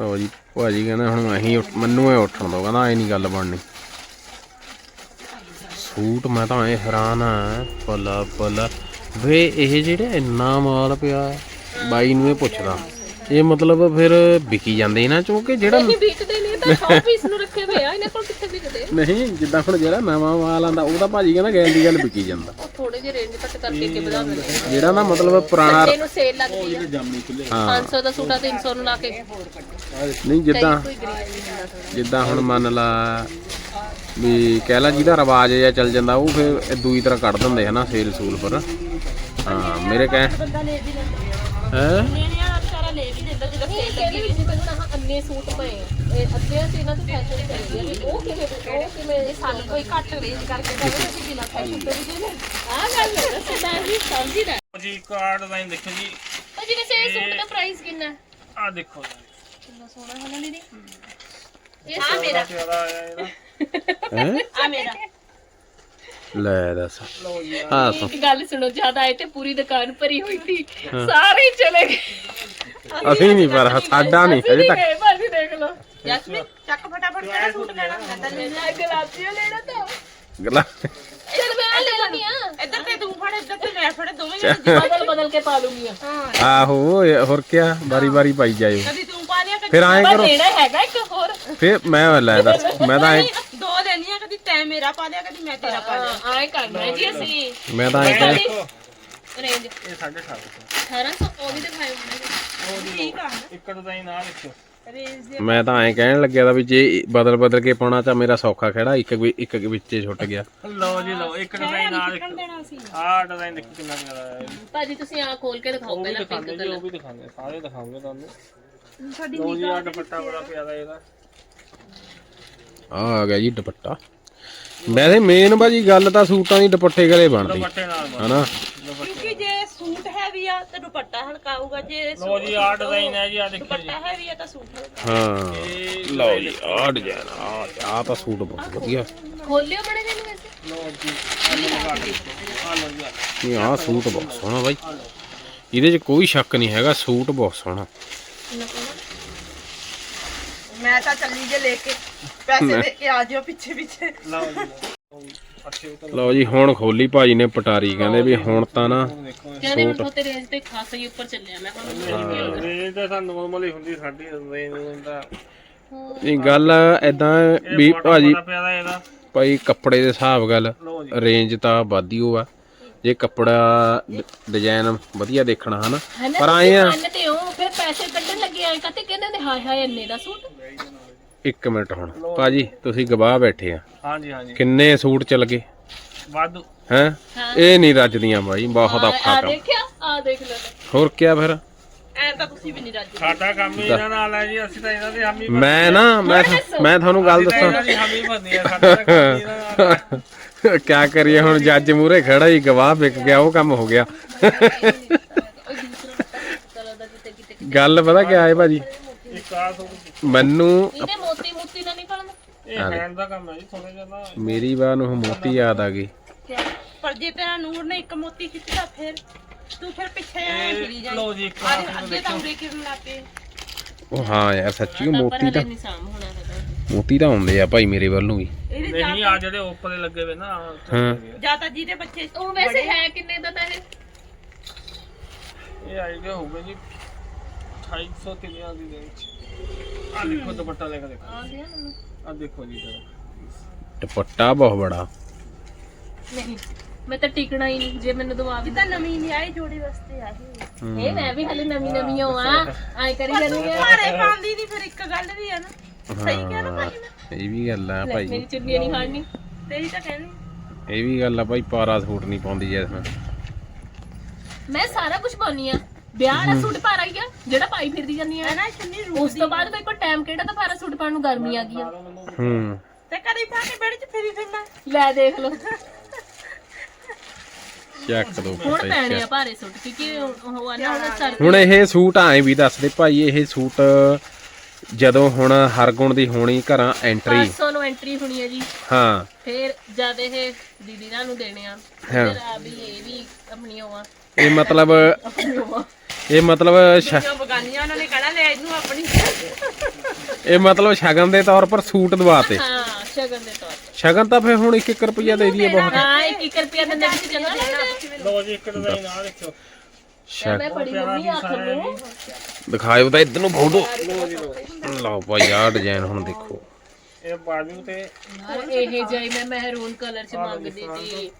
ਲਓ ਜੀ, ਭਾਜੀ ਕਹਿੰਦਾ ਹੁਣ ਅਸੀਂ ਉੱਠ- ਮੈਨੂੰ ਉੱਠਣ ਦੋ, ਕਹਿੰਦਾ ਐ ਨਹੀਂ ਗੱਲ ਬਣਨੀ। ਸੂਟ ਮੈਂ ਤਾਂ ਐ ਹੈਰਾਨ ਆ ਪਲਾ ਪਲਾ ਵੇ, ਇਹ ਜਿਹੜੇ ਇੰਨਾ ਮਾਲ ਪਿਆ, ਬਾਈ ਨੂੰ ਇਹ ਪੁੱਛਦਾ। ਇਹ ਮਤਲਬ ਫਿਰ ਵਿਕੀ ਜਾਂਦੇ ਇਹਨਾਂ ਚੋਂ ਕਿ ਜਿਹੜਾ ਤਾਂ 100 ਪੀਸ ਨੂੰ ਰੱਖੇ ਹੋਏ ਆ ਇਹਨਾਂ ਕੋਲ ਕਿੱਥੇ ਵਿਕਦੇ ਨਹੀਂ ਜਿੱਦਾਂ ਹੁਣ ਜਿਹੜਾ ਨਵਾਂ ਮਾਲ ਆਂਦਾ ਉਹ ਤਾਂ ਭਾਜੀ ਕਹਿੰਦਾ ਗੈਲ ਦੀ ਗੱਲ ਵਿਕੀ ਜਾਂਦਾ। ਉਹ ਥੋੜੇ ਜਿਹੇ ਰੇਂਜ ਘੱਟ ਕਰਕੇ ਕੇ ਵਧਾ ਦਿੰਦੇ ਆ। ਜਿਹੜਾ ਨਾ ਮਤਲਬ ਪੁਰਾਣਾ ਨੂੰ ਸੇਲ ਲੱਗਦੀ ਆ। ਹਾਂ। 500 ਦਾ ਸੂਟਾ 300 ਨੂੰ ਲਾ ਕੇ। ਨਹੀਂ ਜਿੱਦਾਂ ਕੋਈ ਗਰੀਬ ਨਹੀਂ ਹੁੰਦਾ ਥੋੜਾ ਜਿੱਦਾਂ ਹੁਣ ਮੰਨ ਲਾ ਵੀ ਕਹਿ ਲਾ ਜਿਹਦਾ ਰਿਵਾਜ ਜਿਹਾ ਚੱਲ ਜਾਂਦਾ ਉਹ ਫਿਰ ਇਹ ਦੂਈ ਤਰ੍ਹਾਂ ਕੱਢ ਦਿੰਦੇ ਹਨਾ ਸੇਲ ਸੂਲ ਪਰ। ਹਾਂ ਮੇਰੇ ਕਹਿ ਹੈ? ਲੈਣੇ ਵਾਲਾ ਵਿਚਾਰਾ ਲੈ ਵੀ ਲੈਂਦਾ ਜਦੋਂ ਨਹੀਂ ਕਹਿੰਦੇ ਵੀ ਸੀ ਪਹਿਲਾਂ ਆਹ ਅੰਨੇ ਸੂਟ ਪਏ ਆ। ਇਹ ਅੱਧੇ ਅਸੀਂ ਇਹਨਾਂ ਤੋਂ ਫੈਸ਼ਨ ਕਰੀ ਆ ਵੀ ਉਹ ਕਿਵੇਂ ਉਹ ਕਿਵੇਂ ਇਹ ਸਾਨੂੰ ਕੋਈ ਘੱਟ ਰੇਂਜ ਕਰਕੇ ਤਾਂ ਅਸੀਂ ਬਿਨਾਂ ਫੈਸ਼ਨ ਤੋਂ ਵੀ ਦੇ ਲੈ ਆ ਗੱਲ ਹੈ ਸਰਦਾਰ ਜੀ ਸਮਝੀ ਦਾ ਜੀ ਕਾਰ ਡਿਜ਼ਾਈਨ ਦੇਖੋ ਜੀ। ਤਾਂ ਜੀ ਵੈਸੇ ਇਹ ਸੂਟ ਦਾ ਪ੍ਰਾਈਸ ਕਿੰਨਾ? ਹੈ ਆ ਦੇਖੋ ਕਿੰਨਾ ਸੋਹਣਾ ਹੈ ਨਾ ਦੀਦੀ? ਇਹ ਆ ਮੇਰਾ ਪਿਆਰਾ ਆਇਆ ਇਹਦਾ। ਹੈ ਆ ਮੇਰਾ। ਲੈ ਦੱਸ। ਹਾਂ ਸੁਣ ਇੱਕ ਗੱਲ ਸੁਣੋ ਜ਼ਿਆਦਾ ਆਏ ਤੇ ਪੂਰੀ ਦੁਕਾਨ ਭਰੀ ਹੋਈ ਸੀ। ਸਾਰੇ ਹੀ ਚਲੇ ਗਏ। ਅਸੀਂ ਨਹੀਂ ਪਰ ਸਾਡਾ ਨਹੀਂ ਹਜੇ ਤੱਕ। ਗਏ ਭਾਜੀ ਦੇਖ ਲਓ। ਜੈਸਮੀਨ ਚੱਕ ਫਟਾਫਟ ਕਿਹੜਾ ਸੂਟ ਲੈਣਾ ਕਹਿੰਦਾ ਲੈ ਲੈ ਗੁਲਾਬੀਆਂ ਲੈਣਾ ਤਾਂ। ਗੱਲਾਂ ਚਲ ਮੈਂ ਆਹ ਲੈ ਲੈਣੀ ਆ। ਇੱਧਰ ਤੇ ਤੂੰ ਫੜ ਇੱਧਰ ਤੇ ਮੈਂ ਫੜ ਦੋਵੇਂ ਜਣੇ ਬਦਲ ਬਦਲ ਕੇ ਪਾ ਲੂੰਗੀ ਆ। ਹਾਂ। ਆਹੋ ਇਹ ਹੋਰ ਕਿਆ? ਵਾਰੀ ਵਾਰੀ ਪਾਈ ਜਾਇਓ। ਕਦੀ ਤੂੰ ਪਾ ਲਿਆ ਕਦੀ ਫਿਰ ਐਂ ਪਰ ਕਰੋ। ਲੈਣਾ ਹੈਗਾ ਇੱਕ ਹੋਰ। ਫਿਰ ਮੈਂ ਲੈ ਦੱਸ। ਮੈਂ ਤਾਂ ਐਂ ਤੈਂ ਮੇਰਾ ਪਾ ਲਿਆ ਕਦੀ ਮੈਂ ਤੇਰਾ ਪਾ ਲਿਆ ਹਾਂ ਆਏ ਕਰਨਾ ਹੈ ਜੀ ਅਸੀਂ। ਮੈਂ ਤਾਂ ਐਂ ਕਹਿ ਦੇਖੋ। ਰੇਂਜ ਇਹ 1850 1800 ਉਹ ਵੀ ਦਿਖਾਇਓ ਮੈਨੂੰ। ਠੀਕ ਆ ਇੱਕ ਡਿਜ਼ਾਈਨ ਆ ਦੇਖੋ ਰੇਂਜ ਦੇ ਮੈਂ ਤਾਂ ਐਂ ਕਹਿਣ ਲੱਗਿਆ ਦਾ ਵੀ ਜੇ ਬਦਲ ਬਦਲ ਕੇ ਪਾਉਣਾ ਤਾਂ ਮੇਰਾ ਸੌਖਾ ਖੜਾ ਇੱਕ ਇੱਕ ਵਿੱਚੇ ਛੁੱਟ ਗਿਆ। ਲਓ ਜੀ ਲਓ ਇੱਕ ਡਿਜ਼ਾਈਨ ਆ ਦੇਖੋ ਦੇਣਾ ਸੀ? ਆ ਡਿਜ਼ਾਈਨ ਦੇਖੋ ਕਿੰਨਾ ਜੀ। ਭਾਜੀ ਤੁਸੀਂ ਆ ਖੋਲ ਕੇ ਦਿਖਾਓ ਉਹ ਪਹਿਲਾਂ ਪਿੰਕ ਕਲਰ ਉਹ ਵੀ ਦਿਖਾਉਂਦੇ ਸਾਰੇ ਦਿਖਾਉਂਗੇ ਤੁਹਾਨੂੰ। ਸਾਡੀ ਆ ਦੁਪੱਟਾ ਬੜਾ ਪਿਆਰਾ ਇਹਦਾ। ਆ ਆ ਗਿਆ ਜੀ ਦੁਪੱਟਾ। ਵੈਸੇ ਮੇਨ ਭਾਜੀ ਗੱਲ ਤਾਂ ਸੂਟਾਂ ਦੀ ਦੁਪੱਟੇ ਗਲੇ ਬਣਦੀ। ਦੁਪੱਟੇ ਨਾਲ ਬਸ। ਹਨਾ? ਕਿਉਂਕਿ ਜੇ ਸੂਟ ਹੈਵੀ ਆ ਤਾਂ ਦੁਪੱਟਾ ਹਲਕਾ ਆਊਗਾ ਜੇ ਲੋ ਜੀ ਆਹ ਡਿਜ਼ਾਈਨ ਹੈ ਜੀ ਆ ਦੇਖੋ ਜੀ। ਦੁਪੱਟਾ ਹੈਵੀ ਆ ਤਾਂ ਸੂਟ ਹਲਕਾ ਹਾਂ। ਇਹ ਲਓ ਜੀ ਆਹ ਡਿਜ਼ਾਈਨ ਆ ਆ ਤਾਂ ਸੂਟ ਬਹੁਤ ਵਧੀਆ। ਖੋਲਿਓ ਬੜੇ ਜਿਹੇ ਨੂੰ ਵੈਸੇ। ਲੋ ਜੀ ਆ ਲੋ ਆ ਜੀ ਆਹ। ਇਹ ਆਹ ਸੂਟ ਬਹੁਤ ਸੋਹਣਾ ਬਾਈ। ਇਹਦੇ 'ਚ ਕੋਈ ਸ਼ੱਕ ਨਹੀਂ ਹੈਗਾ ਸੂਟ ਬਹੁਤ ਸੋਹਣਾ। ਮੈਂ ਤਾਂ ਚੱਲੀ ਜੇ ਲੈ ਕੇ। ਪੈਸੇ ਦੇ ਕੇ ਆ ਜਿਓ ਪਿੱਛੇ ਪਿੱਛੇ। ਲਓ ਜੀ। ਲਓ ਹੁਣ ਖੋਲੀ ਭਾਜੀ ਨੇ ਪਟਾਰੀ ਕਹਿੰਦੇ ਵੀ ਹੁਣ ਤਾਂ ਨਾ ਕਹਿੰਦੇ ਹੁਣ ਤੇ ਰੇਂਜ ਤੇ ਖਾਸਾ ਹੀ ਉੱਪਰ ਚੱਲਿਆ ਮੈਂ ਹੁਣ ਇਹ ਤਾਂ ਸਾਨੂੰ ਨਾਰਮਲ ਹੀ ਹੁੰਦੀ ਸਾਡੀ ਰੇਂਜ ਦਾ। ਇਹ ਗੱਲ ਐਦਾਂ ਵੀ ਭਾਜੀ ਭਾਈ ਕੱਪੜੇ ਦੇ ਹਿਸਾਬ ਗੱਲ ਰੇਂਜ ਤਾਂ ਵਾਧੀ ਓ ਆ। ਜੇ ਕੱਪੜਾ ਡਿਜ਼ਾਈਨ ਵਧੀਆ ਦੇਖਣਾ ਹਨਾ। ਪਰ ਆਏ ਆ ਪੈਸੇ ਕੱਢਣ ਲੱਗੇ ਆਏ ਕਹਤੇ ਕਹਿੰਦੇ ਨੇ ਹਾਏ ਹਾਏ ਇੰਨੇ ਦਾ ਸੂਟ? ਇੱਕ ਮਿੰਟ ਹੁਣ ਭਾਜੀ ਤੁਸੀਂ ਗਵਾਹ ਬੈਠੇ ਆ। ਹਾਂਜੀ ਹਾਂਜੀ। ਕਿੰਨੇ ਸੂਟ ਚੱਲ ਗਏ? ਵਾਧੂ। ਹੈ। ਇਹ ਨਹੀਂ ਰੱਜਦੀਆਂ ਬਾਈ ਬਹੁਤ ਔਖਾ ਆ ਕੰਮ। ਦੇਖਿਆ ਆ ਦੇਖ ਲਓ। ਲੈ। ਹੋਰ ਕਿਆ ਫਿਰ? ਐ ਤਾਂ ਤੁਸੀਂ ਵੀ ਨਹੀਂ ਰਾਜੀ ਸਾਡਾ ਕੰਮ ਹੀ ਇਹਨਾਂ ਨਾਲ ਹੈ ਜੀ ਅਸੀਂ ਤਾਂ ਇਹਨਾਂ ਦੇ ਹਾਮੀ ਮੈਂ ਨਾ ਮੈਂ ਮੈਂ ਤੁਹਾਨੂੰ ਗੱਲ ਇਹਨਾਂ ਦੱਸਾਂ। ਦੀ ਹਾਮੀ ਭਰਨੀ ਹੈ ਸਾਡਾ ਤਾਂ ਕੰਮ ਹੀ ਇਹਨਾਂ ਨਾਲ ਕਿਆ ਕਰੀਏ ਹੁਣ ਜੱਜ ਮੂਰੇ ਖੜਾ ਹੀ ਗਵਾਹ ਵਿਕ ਗਿਆ ਉਹ ਕੰਮ ਹੋ ਗਿਆ। ਗੱਲ ਪਤਾ ਕਿਆ ਹੈ ਭਾਜੀ? ਇੱਕ ਆ ਸੋ ਮੈਨੂੰ ਇਹਦੇ ਮੋਤੀ ਮੋਤੀ ਦਾ ਨਹੀਂ ਪੜਨਾ ਇਹ ਹੈਂਡ ਦਾ ਕੰਮ ਹੈ ਜੀ ਥੋੜਾ ਜਿਹਾ ਨਾ ਮੇਰੀ ਬਾਤ ਨੂੰ ਮੋਤੀ ਯਾਦ ਆ ਗਈ। ਪਰ ਜੇ ਤੇਰਾ ਨੂਰ ਨੇ ਇੱਕ ਮੋਤੀ ਖਿੱਚਦਾ ਫਿਰ ਤੂੰ ਫਿਰ ਪਿੱਛੇ ਐ ਫਿਰੀ ਜਾਈ। ਲਓ ਜੀ ਇੱਕ ਆ ਆ ਦੇਖ, ਅੱਗੇ ਤਾਂ ਉਰੇ ਕਿਰਨ ਲੱਗ ਪਏ ਉਹ ਹਾਂ ਯਾਰ ਸੱਚੀ ਉਹ ਪਰ ਮੋਤੀ ਤਾਂ ਹਲੇ ਨਹੀਂ ਸਾਮ ਹੋਣਾ ਹੈਗਾ। ਮੋਤੀ ਤਾਂ ਹੁੰਦੇ ਆ ਭਾਈ ਮੇਰੇ ਵੱਲ ਵੀ। ਇਹਦੇ ਨਹੀਂ ਆ ਜਿਹੜੇ ਉੱਪਰ ਲੱਗੇ ਵੇ ਨਾ ਹਾਂ। ਜਾਂ ਤਾਂ ਜਿਹਦੇ ਬੱਚੇ ਉਹ ਵੈਸੇ ਹੈ ਕਿੰਨੇ ਦਾ ਤਾਂ ਇਹ? ਇਹ ਆਈਡੀਆ ਹੋਊਗਾ ਜੀ। 250 ਤਿੰਨਿਆਂ ਦੀ ਰੇਂਜ ਆ ਦੇਖੋ ਦੁਪੱਟਾ ਲੈ ਕੇ ਦੇਖੋ। ਆ ਗਿਆ ਮੈਨੂੰ। ਆ ਦੇਖੋ ਜੀ ਜਰਾ। ਦੁਪੱਟਾ ਬਹੁਤ ਬੜਾ। ਨਹੀਂ ਮੈਂ ਤਾਂ ਟਿਕਣਾ ਹੀ ਨਹੀਂ ਜੇ ਮੈਨੂੰ ਦਵਾ ਵੀ ਤਾਂ ਨਵੀਂ ਨਹੀਂ ਆਈ ਜੋੜੀ ਵਾਸਤੇ ਆਹੀ ਇਹ ਮੈਂ ਵੀ ਹਲੇ ਨਵੀਂ ਨਵੀਂ ਹਾਂ ਐ ਕਰੀ ਜਾਂਦੀ ਆ। ਮਾਰੇ ਪਾਉਂਦੀ ਨਹੀਂ ਫਿਰ ਇੱਕ ਗੱਲ ਵੀ ਆ ਨਾ। ਸਹੀ ਕਿਹਾ ਨਾ ਭਾਈ ਮੈਂ। ਇਹ ਵੀ ਗੱਲ ਆ ਭਾਈ। ਮੇਰੀ ਚੁੰਨੀ ਨਹੀਂ ਫੜਨੀ। ਤੇਰੀ ਤਾਂ ਕਹਿੰਦੀ ਇਹ ਵੀ ਗੱਲ ਆ ਭਾਈ ਪਾਰਾ ਸੂਟ ਨਹੀਂ ਪਾਉਂਦੀ ਜੈਸਮਨ ਮੈਂ। ਸਾਰਾ ਕੁਝ ਪਾਉਣੀ ਆ। ਵਿਆਹ ਦਾ ਸੂਟ ਪਾ ਰਹੀ ਆ ਜਿਹੜਾ ਪਾਈ ਫਿਰਦੀ ਜਾਂਦੀ ਆ। ਹੈ ਨਾ ਚੁੰਨੀ ਰੂ ਉਸ ਤੋਂ ਬਾਅਦ ਮੇਰੇ ਕੋਲ ਟਾਈਮ ਕਿਹੜਾ ਤਾਂ ਪਾਰਾ ਸੂਟ ਪਾਉਣ ਨੂੰ ਗਰਮੀ ਆ ਗਈ ਆ। ਹੂੰ। ਤੇ ਕਦੀ ਪਾ ਕੇ ਬੈਠ ਚ ਫਿਰੀ ਫਿਰਨਾ ਲੈ ਦੇਖ ਲਓ। ਚੱਕ ਦੋ ਹੁਣ ਪੈਣੇ ਆ ਭਾਰੇ ਸੂਟ ਕਿਉਂਕਿ ਉਹ ਆ ਨਾ ਹੁਣ ਸਰ ਹੁਣ ਇਹ ਸੂਟ ਆਏ ਵੀ ਦੱਸਦੇ ਭਾਈ ਇਹ ਸੂਟ ਜਦੋਂ ਹੁਣ ਹਰਗੁਣ ਦੀ ਹੋਣੀ ਘਰਾਂ ਐਂਟਰੀ 500 ਨੂੰ ਐਂਟਰੀ ਹੋਣੀ ਹੈ ਜੀ। ਹਾਂ। ਫਿਰ ਜਦ ਇਹ ਦੀਦੀ ਨਾਲ ਨੂੰ ਦੇਣੇ ਆ ਹਾਂ। ਫਿਰ ਆ ਵੀ ਇਹ ਵੀ ਆਪਣੀ ਆ। ਇਹ ਮਤਲਬ ਇਹ ਮਤਲਬ ਸ਼- ਜੋ ਬਗਾਨੀਆਂ ਉਹਨਾਂ ਨੇ ਕਹਿਣਾ ਲੈ ਇਹਨੂੰ ਆਪਣੀ। ਇਹ ਮਤਲਬ ਸ਼ਗਨ ਦੇ ਤੌਰ ਪਰ ਸੂਟ ਦਵਾਤੇ ਹਾਂ ਸ਼ਗਨ ਦੇ ਤੌਰ ਤੇ। ਸ਼ਗਨ ਤਾਂ ਫੇ ਹੁਣ 1 ਰੁਪਿਆ ਦੇ ਦਈਏ ਬਹੁਤ। ਹਾਂ 1 ਰੁਪਿਆ ਦਿੰਦੇ ਕਿਸੇ ਚੰਗਾ ਲੱਗਦਾ। ਲਓ ਜੀ ਇੱਕ ਡਿਜ਼ਾਈਨ ਆ ਦੇਖੋ ਸ਼ਗ ਮੈਂ ਬੜੀ ਮੰਮੀ ਹੱਥ ਨੂੰ। ਦਿਖਾਇਓ ਤਾਂ ਇਧਰ ਨੂੰ ਫੋਟੋ। ਲਓ ਭਾਈ ਆਹ ਡਿਜ਼ਾਈਨ ਹੁਣ ਦੇਖੋ। ਇਹ ਬਾਜੂ ਤੇ ਯਾਰ ਇਹ ਜਾਈ ਮੈਂ ਮਹਿਰੂਨ ਕਲਰ ਚ ਮੰਗਦੀ ਸੀ।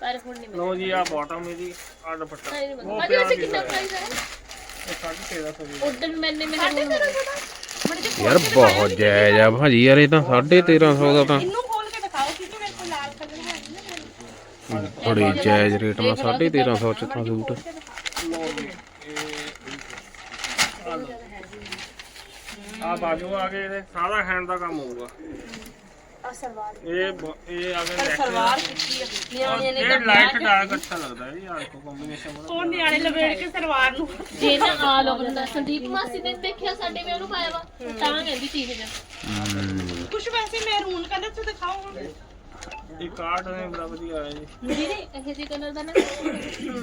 ਪਰ ਹੁਣ ਨਹੀਂ ਲਓ ਜੀ ਆ ਬਾਟਮ ਇਹਦੀ ਆ ਦੁਪੱਟਾ। ਮਿਲਦਾ ਉਹ ਭਾਜੀ ਪਿਆ ਵੈਸੇ ਦੀ ਕਿੰਨਾ ਪ੍ਰਾਈਸ ਹੈ ਇਹ 1350 ਦੀ ਉਦੋਂ ਮੈਨੇ ਮਹਿਰੂਨ ਯਾਰ ਬਹੁਤ ਜਾਇਜ਼ ਆ। ਭਾਜੀ ਯਾਰ ਇਹ ਤਾਂ 1350 ਦਾ ਤਾਂ। ਇਹਨੂੰ ਖੋਲ ਕੇ ਦਿਖਾਓ ਕਿਉਂਕਿ ਮੇਰੇ ਕੋਲ ਲਾਲ ਕਲਰ ਹੈ ਨਾ ਬੜੇ ਜਾਇਜ਼ ਰੇਟ ਨਾਲ 1350 ਚ ਤਾਂ ਸੂਟ ਲਓ ਜੀ ਇਹ ਆ ਆ ਬਾਜੂ ਆ ਗਏ ਇਹਦੇ ਸਾਰਾ ਹੈਂਡ ਦਾ ਕੰਮ ਹੋਊਗਾ। ਆ ਸਲਵਾਰ ਇਹ ਬ- ਇਹ ਆ ਗਏ ਨੈਕ ਸਲਵਾਰ ਕੀਤੀ ਆ। ਨਿਆਣੇ ਨੇ ਇਹ ਲਾਈਟ ਡਾਰਕ ਅੱਛਾ ਲੱਗਦਾ ਹੈ ਯਾਰ ਕੋ ਕੰਬੀਨੇਸ਼ਨ ਬੜਾ ਉਹ ਨਿਆਣੇ ਲਵੇੜ ਕੇ ਸਲਵਾਰ ਨੂੰ? ਜੇ ਨਾ ਆ ਲੋਕ ਦਾ ਸੰਦੀਪ ਮਾਸੀ ਨੇ ਦੇਖਿਆ ਸਾਡੇ ਵੀ ਉਹਨੂੰ ਪਾਇਆ ਵਾ। ਤਾਂ ਕਹਿੰਦੀ 30000 ਕੁਛ ਵੈਸੇ ਮੈਰੂਨ ਕਲਰ ਚ ਦਿਖਾਓ। ਹੁਣ ਇਹ ਕਾਰਡ ਨੇ ਬੜਾ ਵਧੀਆ ਆਇਆ ਜੀ। ਦੀਦੀ ਇਹ ਜੀ ਕਲਰ ਦਾ ਨਾ।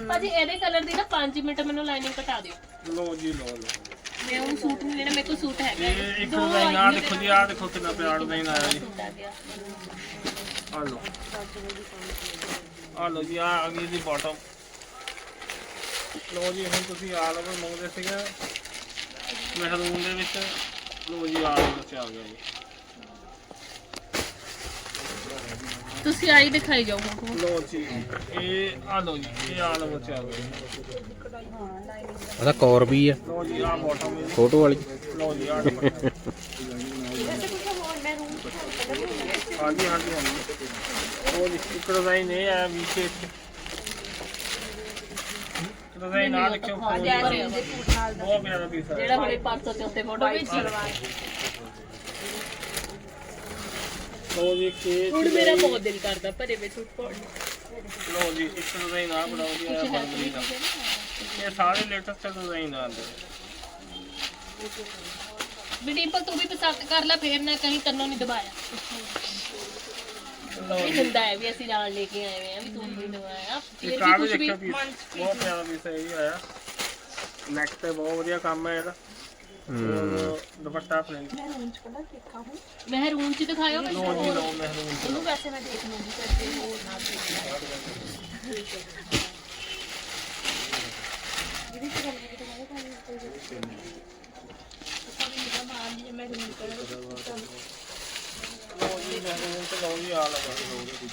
ਭਾਜੀ ਇਹਦੇ ਕਲਰ ਦੀ ਨਾ 5 ਮਿੰਟ ਮੈਨੂੰ ਲਾਈਨਿੰਗ ਕਟਾ ਦਿਓ। ਲਓ ਜੀ ਲਓ ਲਓ। ਮੈਂ ਉਹ ਸੂਟ ਨਹੀਂ ਲੈਣਾ ਮੇਰੇ ਕੋਲ ਸੂਟ ਹੈਗਾ ਹੈ। ਇਹ ਇੱਕ ਡਿਜ਼ਾਈਨ ਆ ਦੇਖੋ ਜੀ ਆ ਦੇਖੋ ਕਿੰਨਾ ਪਿਆਰ ਡਿਜ਼ਾਈਨ ਆਇਆ ਜੀ। ਸੂਟ ਆ ਗਿਆ। ਲਓ। ਆ ਲਓ ਜੀ ਆ ਆ ਗਈ ਜੀ ਬਾਟਮ ਲਓ ਜੀ ਹੁਣ ਤੁਸੀਂ ਆ ਲਓ ਮੰਗਦੇ ਸੀਗੇ। ਮਹਿਰੂਨ ਦੇ ਵਿੱਚ। ਲਓ ਜੀ ਆ ਲਓ ਬੱਚਾ ਆ ਗਿਆ ਜੀ। ਤੁਸੀਂ ਆਈ ਦਿਖਾਈ ਜਾਓ ਹੁਣ ਲਓ ਜੀ। ਇਹ ਆ ਲਓ ਜੀ ਇਹ ਆ ਲਓ ਬੱਚਾ ਆ। ਉਹਦਾ ਕੌਰ ਵੀ ਆ। ਲਓ ਜੀ ਆ ਬਾਟਮ। ਫੋਟੋ ਵਾਲੀ। ਲਓ ਜੀ ਆ। ਹਾਂਜੀ ਹਾਂਜੀ ਹਾਂਜੀ। ਉਹ ਜੀ ਇੱਕ ਡਿਜ਼ਾਈਨ ਇਹ ਆ ਵੀ ਸ਼ੇਪ ਡਿਜ਼ਾਈਨ ਆ ਦੇਖੋ ਬਹੁਤ ਪਿਆਰਾ ਪੀਸ ਹੈ। ਜਿਹੜਾ ਹੁਣੇ 500 ਤੇ ਉੱਤੇ ਫੋਟੋ ਭੇਜੀ ਲਓ ਜੀ ਕੇ ਹੁਣ ਮੇਰਾ ਬਹੁਤ ਦਿਲ ਕਰਦਾ ਭਰੇ ਵੇ ਸੂਟ ਪਾਉਣ ਨੂੰ। ਲਓ ਜੀ ਇੱਕ ਡਿਜ਼ਾਈਨ ਆ ਬਣਾਓ ਜੀ ਇਹ ਬਰਬਰੀ ਦਾ ਇਹ ਸਾਰੇ ਲੇਟੈਸਟ ਡਿਜ਼ਾਈਨ ਆਉਂਦੇ। ਵੀ ਡਿੰਪਲ ਤੂੰ ਵੀ ਪਸੰਦ ਕਰ ਲੈ ਫੇਰ ਨਾ ਕਹੀਂ ਤੈਨੂੰ ਨਹੀਂ ਦਬਾਇਆ। ਇਹ ਹੁੰਦਾ ਹੈ ਵੀ ਅਸੀਂ ਨਾਲ ਲੈ ਕੇ ਆਏ ਆ ਵੀ ਤੂੰ ਨਹੀਂ ਦਬਾਇਆ ਫਿਰ ਵੀ ਵੀ ਕੁਝ ਵੀ ਬਹੁਤ ਪਿਆਰਾ ਪੀਸ ਹੈ ਇਹ ਆਇਆ। ਨੈਕ ਤੇ ਬਹੁਤ ਵਧੀਆ ਕੰਮ ਹੈ ਇਹਦਾ। ਹੂੰ ਦੁਪੱਟਾ ਪ੍ਰਿੰਟ ਮਹਿਰੂਨ ਚ ਦਿਖਾਇਓ ਲਓ ਜੀ ਲਓ ਮਹਿਰੂਨ ਉਹਨੂੰ ਵੈਸੇ ਮੈਂ ਦੇਖ ਲੂੰਗੀ ਫਿਰ ਜੇ ਹੋਰ ਨਾ ਲਓ ਜੀ ਮਹਿਰੂਨ ਤੇ ਲਓ ਜੀ ਆ ਲਗਾ ਲਓ ਜੀ।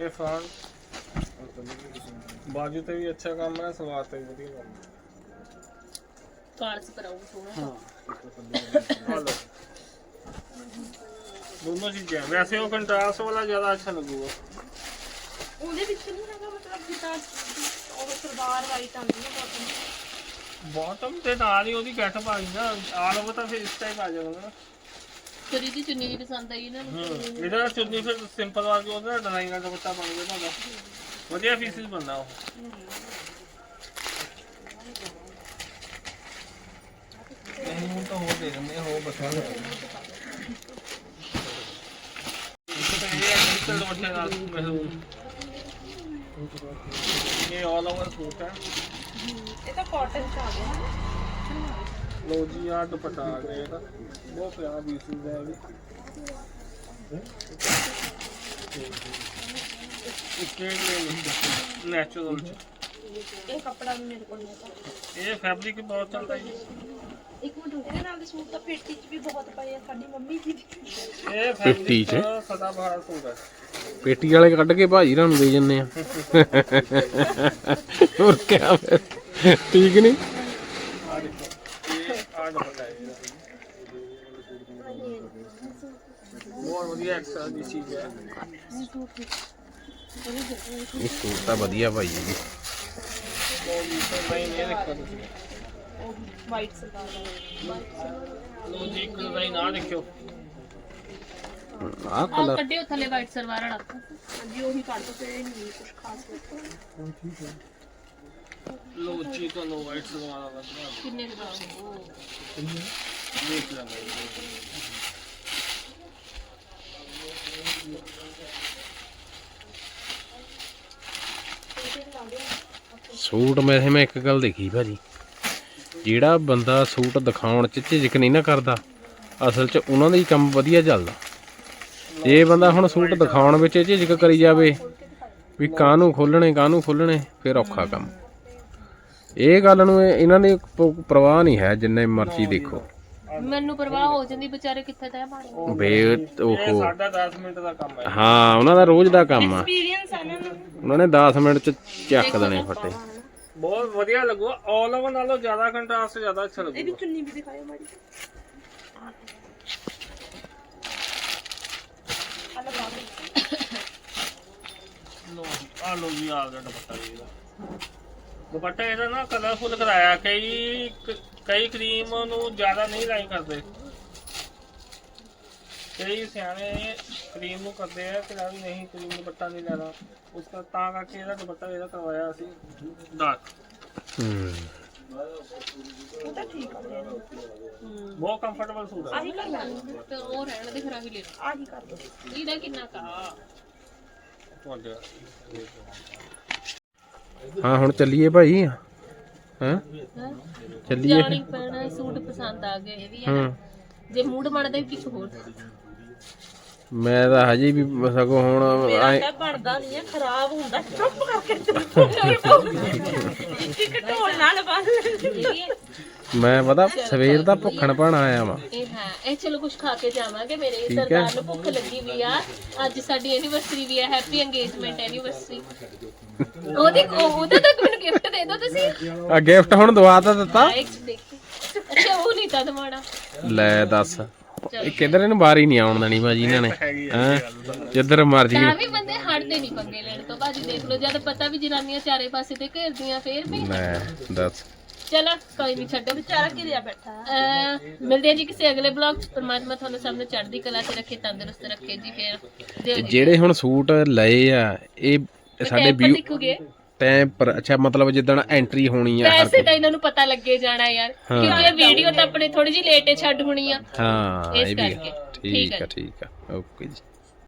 ਇਹ ਫਾਨ ਬਾਜੂ ਤੇ ਵੀ ਅੱਛਾ ਕੰਮ ਹੈ ਸਲਵਾਰ ਤੇ ਵੀ ਵਧੀਆ ਕੰਮ ਹੈ। ਕਾਲਸ ਕਰਾਉ ਸੋਹਣਾ ਆ ਲਓ ਦੋਨੋਂ ਚੀਜ਼ਾਂ ਵੈਸੇ ਉਹ ਕੰਟਰਾਸਟ ਵਾਲਾ ਜ਼ਿਆਦਾ ਅੱਛਾ ਲੱਗੂਗਾ। ਉਹਦੇ ਵਿੱਚ ਨਹੀਂ ਹੈਗਾ ਮਤਲਬ ਜਿੱਦਾਂ ਉਹ ਸਰਦਾਰ ਵਾਈਟ ਆਉਂਦੀ ਹੈ ਬੋਟਮ ਬਾਟਮ ਤੇ ਨਾਲ ਹੀ ਉਹਦੀ ਗੈਟਅਪ ਆ ਗਈ ਨਾ ਆਲ ਓਵਰ ਤਾਂ ਫਿਰ ਇਸ ਟਾਈਪ ਆ ਜਾਊਗਾ ਨਾ ਫਿਰ ਇਹਦੀ ਚੁੰਨੀ ਜੀ ਪਸੰਦ ਆਈ ਨੂੰ। ਹੂੰ ਇਹਦਾ ਚੁੰਨੀ ਫਿਰ ਸਿੰਪਲ ਕੇ ਉਹਦਾ ਡਿਜ਼ਾਈਨ ਦਾ ਦੁਪੱਟਾ ਬਣ ਗਿਆ ਤੁਹਾਡਾ। ਵਧੀਆ ਪੀਸਿਸ ਬਣਦਾ ਉਹ। ਹੁਣ ਤਾਂ ਹੋਰ ਦੇ ਦਿੰਦੇ ਬਸਾ ਇਹ ਆਲ ਓਵਰ ਸੂਟ ਹੈ ਤਾਂ ਕਾਟਨ ਚ ਆ ਗਿਆ ਲੋ ਜੀ ਆ ਦੁਪੱਟਾ ਆ ਗਿਆ ਇਹਦਾ। ਬਹੁਤ ਪਿਆਰਾ ਪੀਸਿਸ ਹੈ ਇਹ ਵੀ। ਇੱਕ ਇਹ ਨੈਚੁਰਲ ਚ ਇਹ ਕੱਪੜਾ ਵੀ ਮੇਰੇ ਕੋਲ ਨਹੀਂ ਇਹ ਫੈਬਰਿਕ ਬਹੁਤ ਚੱਲਦਾ ਜੀ ਇੱਕ ਮਿੰਟ ਇਹਦੇ ਨਾਲ ਦੇ ਸੂਟ ਤਾਂ ਪੇਟੀ 'ਚ ਵੀ ਬਹੁਤ ਪਏ ਆ ਸਾਡੀ ਮੰਮੀ ਜੀ ਦੀ ਇਹ ਫਿਫਟੀ ਚ? ਫੈਬਰਿਕ ਸਦਾ ਬਹਾਰ ਸੂਟ ਹੈ ਪੇਟੀ ਵਾਲੇ ਕੱਢ ਕੇ ਭਾਜੀ ਰਾਂ ਨੂੰ ਦੇ ਜੰਨੇ ਆ ਹੋਰ ਕਿਆ ਫਿਰ ਠੀਕ ਨਹੀਂ ਆ ਦੇਖੋ ਇਹ ਆ ਦੁਪੱਟਾ ਹੈ ਇਹਦਾ। ਬਹੁਤ ਵਧੀਆ ਐਕਸਟਰਾ ਦੀ ਚੀਜ਼ ਹੈ ਇਹ ਸੂਟ ਤਾਂ ਵਧੀਆ ਭਾਈ ਜੀ ਲੋ ਜੀ ਤਾਂ ਨਹੀਂ ਇਹ ਦੇਖੋ ਤੁਸੀਂ ਵਾਈਟ ਸਰਦਾਰ ਲੋ ਜੀ ਇੱਕ ਡਿਜ਼ਾਈਨ ਆ ਦੇਖਿਓ ਆਹ ਆ ਕਲਰ ਕੱਢਿਓ ਥੱਲੇ ਵਾਈਟ ਸਲਵਾਰ ਵਾਲਾ ਹਾਂਜੀ ਉਹੀ ਕੱਢ ਦੋ ਤੇ ਨਹੀਂ ਕੁਝ ਖਾਸ ਲੱਗਦਾ ਲੋ ਜੀ ਤੁਹਾਨੂੰ ਵਾਈਟ ਸਲਵਾਰ ਵਾਲਾ ਬਣਾ ਕਿੰਨੇ ਦਾ ਉਹ ਦੇਖ ਲਾਂਗੇ ਸੂਟ ਮੈਂ ਮੈਂ ਇੱਕ ਗੱਲ ਦੇਖੀ ਭਾਜੀ। ਜਿਹੜਾ ਬੰਦਾ ਸੂਟ ਦਿਖਾਉਣ ਚ ਝਿਜਕ ਨਹੀਂ ਨਾ ਕਰਦਾ, ਅਸਲ ਚ ਉਹਨਾਂ ਦਾ ਹੀ ਕੰਮ ਵਧੀਆ ਚੱਲਦਾ। ਜੇ ਬੰਦਾ ਹੁਣ ਸੂਟ ਦਿਖਾਉਣ ਵਿੱਚ ਝਿਜਕ ਕਰੀ ਜਾਵੇ, ਵੀ ਕਾਹਨੂੰ ਖੋਲਣੇ ਕਾਹਨੂੰ ਖੋਲਣੇ ਫਿਰ ਔਖਾ ਕੰਮ। ਇਹ ਗੱਲ ਨੂੰ ਇਹਨਾਂ ਦੀ ਪ- ਪਰਵਾਹ ਨਹੀਂ ਹੈ, ਜਿੰਨੇ ਮਰਜ਼ੀ ਦੇਖੋ। ਮੈਨੂੰ ਪਰਵਾਹ ਹੋ ਜਾਂਦੀ ਵਿਚਾਰੇ ਕਿੱਥੇ ਤੈ ਪਾਣੀ ਬੇ ਇਹ ਓਹੋ ਸਾਡਾ 10 ਮਿੰਟ ਦਾ ਕੰਮ ਹੈ। ਹਾਂ ਉਹਨਾਂ ਦਾ ਰੋਜ਼ ਦਾ ਕੰਮ ਆ। ਐਕਸਪੀਰੀਅੰਸ ਆ ਨਾ ਇਹਨਾਂ ਨੂੰ ਉਹਨਾਂ ਨੇ 10 ਮਿੰਟ ਚ ਚੱਕ ਦੇਣੇ ਫੱਟੇ। ਬਹੁਤ ਵਧੀਆ ਲੱਗੂਗਾ ਆਲ ਓਵਰ ਨਾਲੋਂ ਜ਼ਿਆਦਾ ਕੰਟਰਾਸਟ ਜ਼ਿਆਦਾ ਅੱਛਾ ਇਹਦੀ ਲੱਗੂਗਾ ਚੁੰਨੀ ਵੀ ਦਿਖਾਇਓ ਮਾੜੀ ਲੋ ਆ ਲੋ ਜੀ ਆ ਗਿਆ ਦੁਪੱਟਾ ਜੀ ਇਹਦਾ ਦੁਪੱਟਾ ਇਹਦਾ ਨਾ ਕਲਰਫੁਲ ਕਰਾਇਆ ਕਈ ਕ- ਕਈ ਕਰੀਮ ਨੂੰ ਜ਼ਿਆਦਾ ਨਹੀਂ ਲਾਈਕ ਕਰਦੇ। ਕਈ ਸਿਆਣੇ ਕਰੀਮ ਨੂੰ ਕਰਦੇ ਆ ਕਿ ਵੀ ਨਹੀਂ ਕਰੀਮ ਦੁਪੱਟਾ ਨਹੀਂ ਲੈਣਾ। ਉਸ ਦਾ ਤਾਂ ਕਰਕੇ ਇਹਦਾ ਦੁਪੱਟਾ ਇਹਦਾ ਕਰਵਾਇਆ ਸੀ ਡਾਰਕ ਹੂੰ ਠੀਕ ਆ। ਬਹੁਤ ਕੰਫਰਟੇਬਲ ਸੂਟ ਹੈ ਆਹੀ ਕਰ ਲਾ ਤੇ ਉਹ ਰਹਿਣ ਦੇ ਫਿਰ ਆਹੀ ਲੈ ਲਓ। ਆਹੀ ਕਰ ਦੋ ਇਹਦਾ ਕਿੰਨਾ ਕਾ ਤੁਹਾਡੇ ਹਾਂ ਹੁਣ ਚੱਲੀਏ ਭਾਈ ਹਾਂ ਹੈਂ? ਚੱਲੀਏ ਜਾਣੀ ਪੈਣਾ ਸੂਟ ਪਸੰਦ ਆ ਗਏ ਇਹ ਵੀ ਹੈ ਹੂੰ ਜੇ ਮੂਡ ਬਣਦਾ ਵੀ ਹੋਰ ਮੈਂ ਤਾਂ ਹਜੇ ਵੀ ਸਗੋਂ ਹੁਣ ਤਾਂ ਬਣਦਾ ਨਹੀਂ ਹੈ ਖਰਾਬ ਹੁੰਦਾ ਚੁੱਪ ਕਰਕੇ ਇੱਕ ਢੋਲ ਨਾਲ ਬੰਨ ਲੈਂਦੀ ਮੈਂ ਪਤਾ ਸਵੇਰ ਦਾ ਭੁੱਖਣ ਭਾਣ ਆਇਆ ਵਾਂ। ਇਹ ਹੈ ਇਹ ਚਲੋ ਕੁਝ ਖਾ ਕੇ ਜਾਵਾਂਗੇ ਮੇਰੇ ਠੀਕ ਹੈ। ਸਰਦਾਰ ਨੂੰ ਭੁੱਖ ਲੱਗੀ ਵੀ ਆ। ਅੱਜ ਸਾਡੀ ਐਨੀਵਰਸਰੀ ਵੀ ਆ ਹੈਪੀ ਇੰਗੇਜਮੈਂਟ ਐਨੀਵਰਸਰੀ ਉਹਦੇ ਉਹਦਾ ਤਾਂ ਮੈਨੂੰ ਗਿਫਟ ਦੇ ਦਿਓ ਤੁਸੀਂ। ਆ ਗਿਫਟ ਹੁਣ ਦਵਾ ਤਾਂ ਦਿੱਤਾ। ਇੱਕ ਦੇਖੀ। ਅੱਛਾ ਉਹ ਨਹੀਂ ਤਾਂ ਦਵਾਣਾ ਲੈ ਦੱਸ। ਇਹ ਕਿਧਰ ਇਹਨੂੰ ਬਾਰੀ ਨਹੀਂ ਆਉਣ ਦੇਣੀ ਭਾਜੀ ਇਹਨਾਂ ਨੇ? ਹਾਂ? ਜਿੱਧਰ ਮਰਜ਼ੀ। ਤਾਂ ਵੀ ਬੰਦੇ ਹਟਦੇ ਨਹੀਂ ਪੰਗੇ ਲੈਣ ਤੋਂ। ਬਾਜੀ ਦੇਖ ਲਓ ਜਦ ਪਤਾ ਵੀ ਜਨਾਨੀਆਂ ਚਾਰੇ ਪਾਸੇ ਤੇ ਘੇਰਦੀਆਂ ਫੇਰ ਵੀ। ਲੈ ਦੱਸ। ਚਲੋ ਕੋਈ ਨਹੀਂ ਛੱਡੋ। ਵਿਚਾਰਾ ਕਿਰਿਆ ਬੈਠਾ। ਅਹ ਮਿਲਦੇ ਹਾਂ ਜੀ ਕਿਸੇ ਅਗਲੇ ਬਲੌਗ 'ਚ। ਪਰਮਾਤਮਾ ਤੁਹਾਨੂੰ ਸਭ ਨੂੰ ਚੜ੍ਹਦੀ ਕਲਾ 'ਚ ਰੱਖੇ ਤੰਦਰੁਸਤ ਰੱਖੇ ਜੀ ਫੇਰ ਦਿਓ ਤੇ ਜੀ। ਜਿਹੜੇ ਹੁਣ ਸੂਟ ਲਏ ਆ ਇਹ ਸਾਡੇ ਵਿਊ ਟਾਈਮ ਪਰ ਅੱਛਾ ਮਤਲਬ ਜਿੱਦਣ ਐਂਟਰੀ ਹੋਣੀ ਆ ਹਰ ਵੈਸੇ ਤਾਂ ਇਹਨਾਂ ਨੂੰ ਪਤਾ ਲੱਗੇ ਜਾਣਾ ਯਾਰ ਹਾਂ। ਕਿਉਂਕਿ ਇਹ ਵੀਡੀਓ ਤਾਂ ਆਪਣੇ ਥੋੜੀ ਜਿਹੀ ਲੇਟੇ ਛੱਡ ਹੋਣੀ ਆ। ਹਾਂ ਇਸ ਇਹ ਵੀ ਕਰਕੇ। ਠੀਕ ਠੀਕ ਆ ਆ। ਠੀਕ ਆ। ਓਕੇ ਜੀ।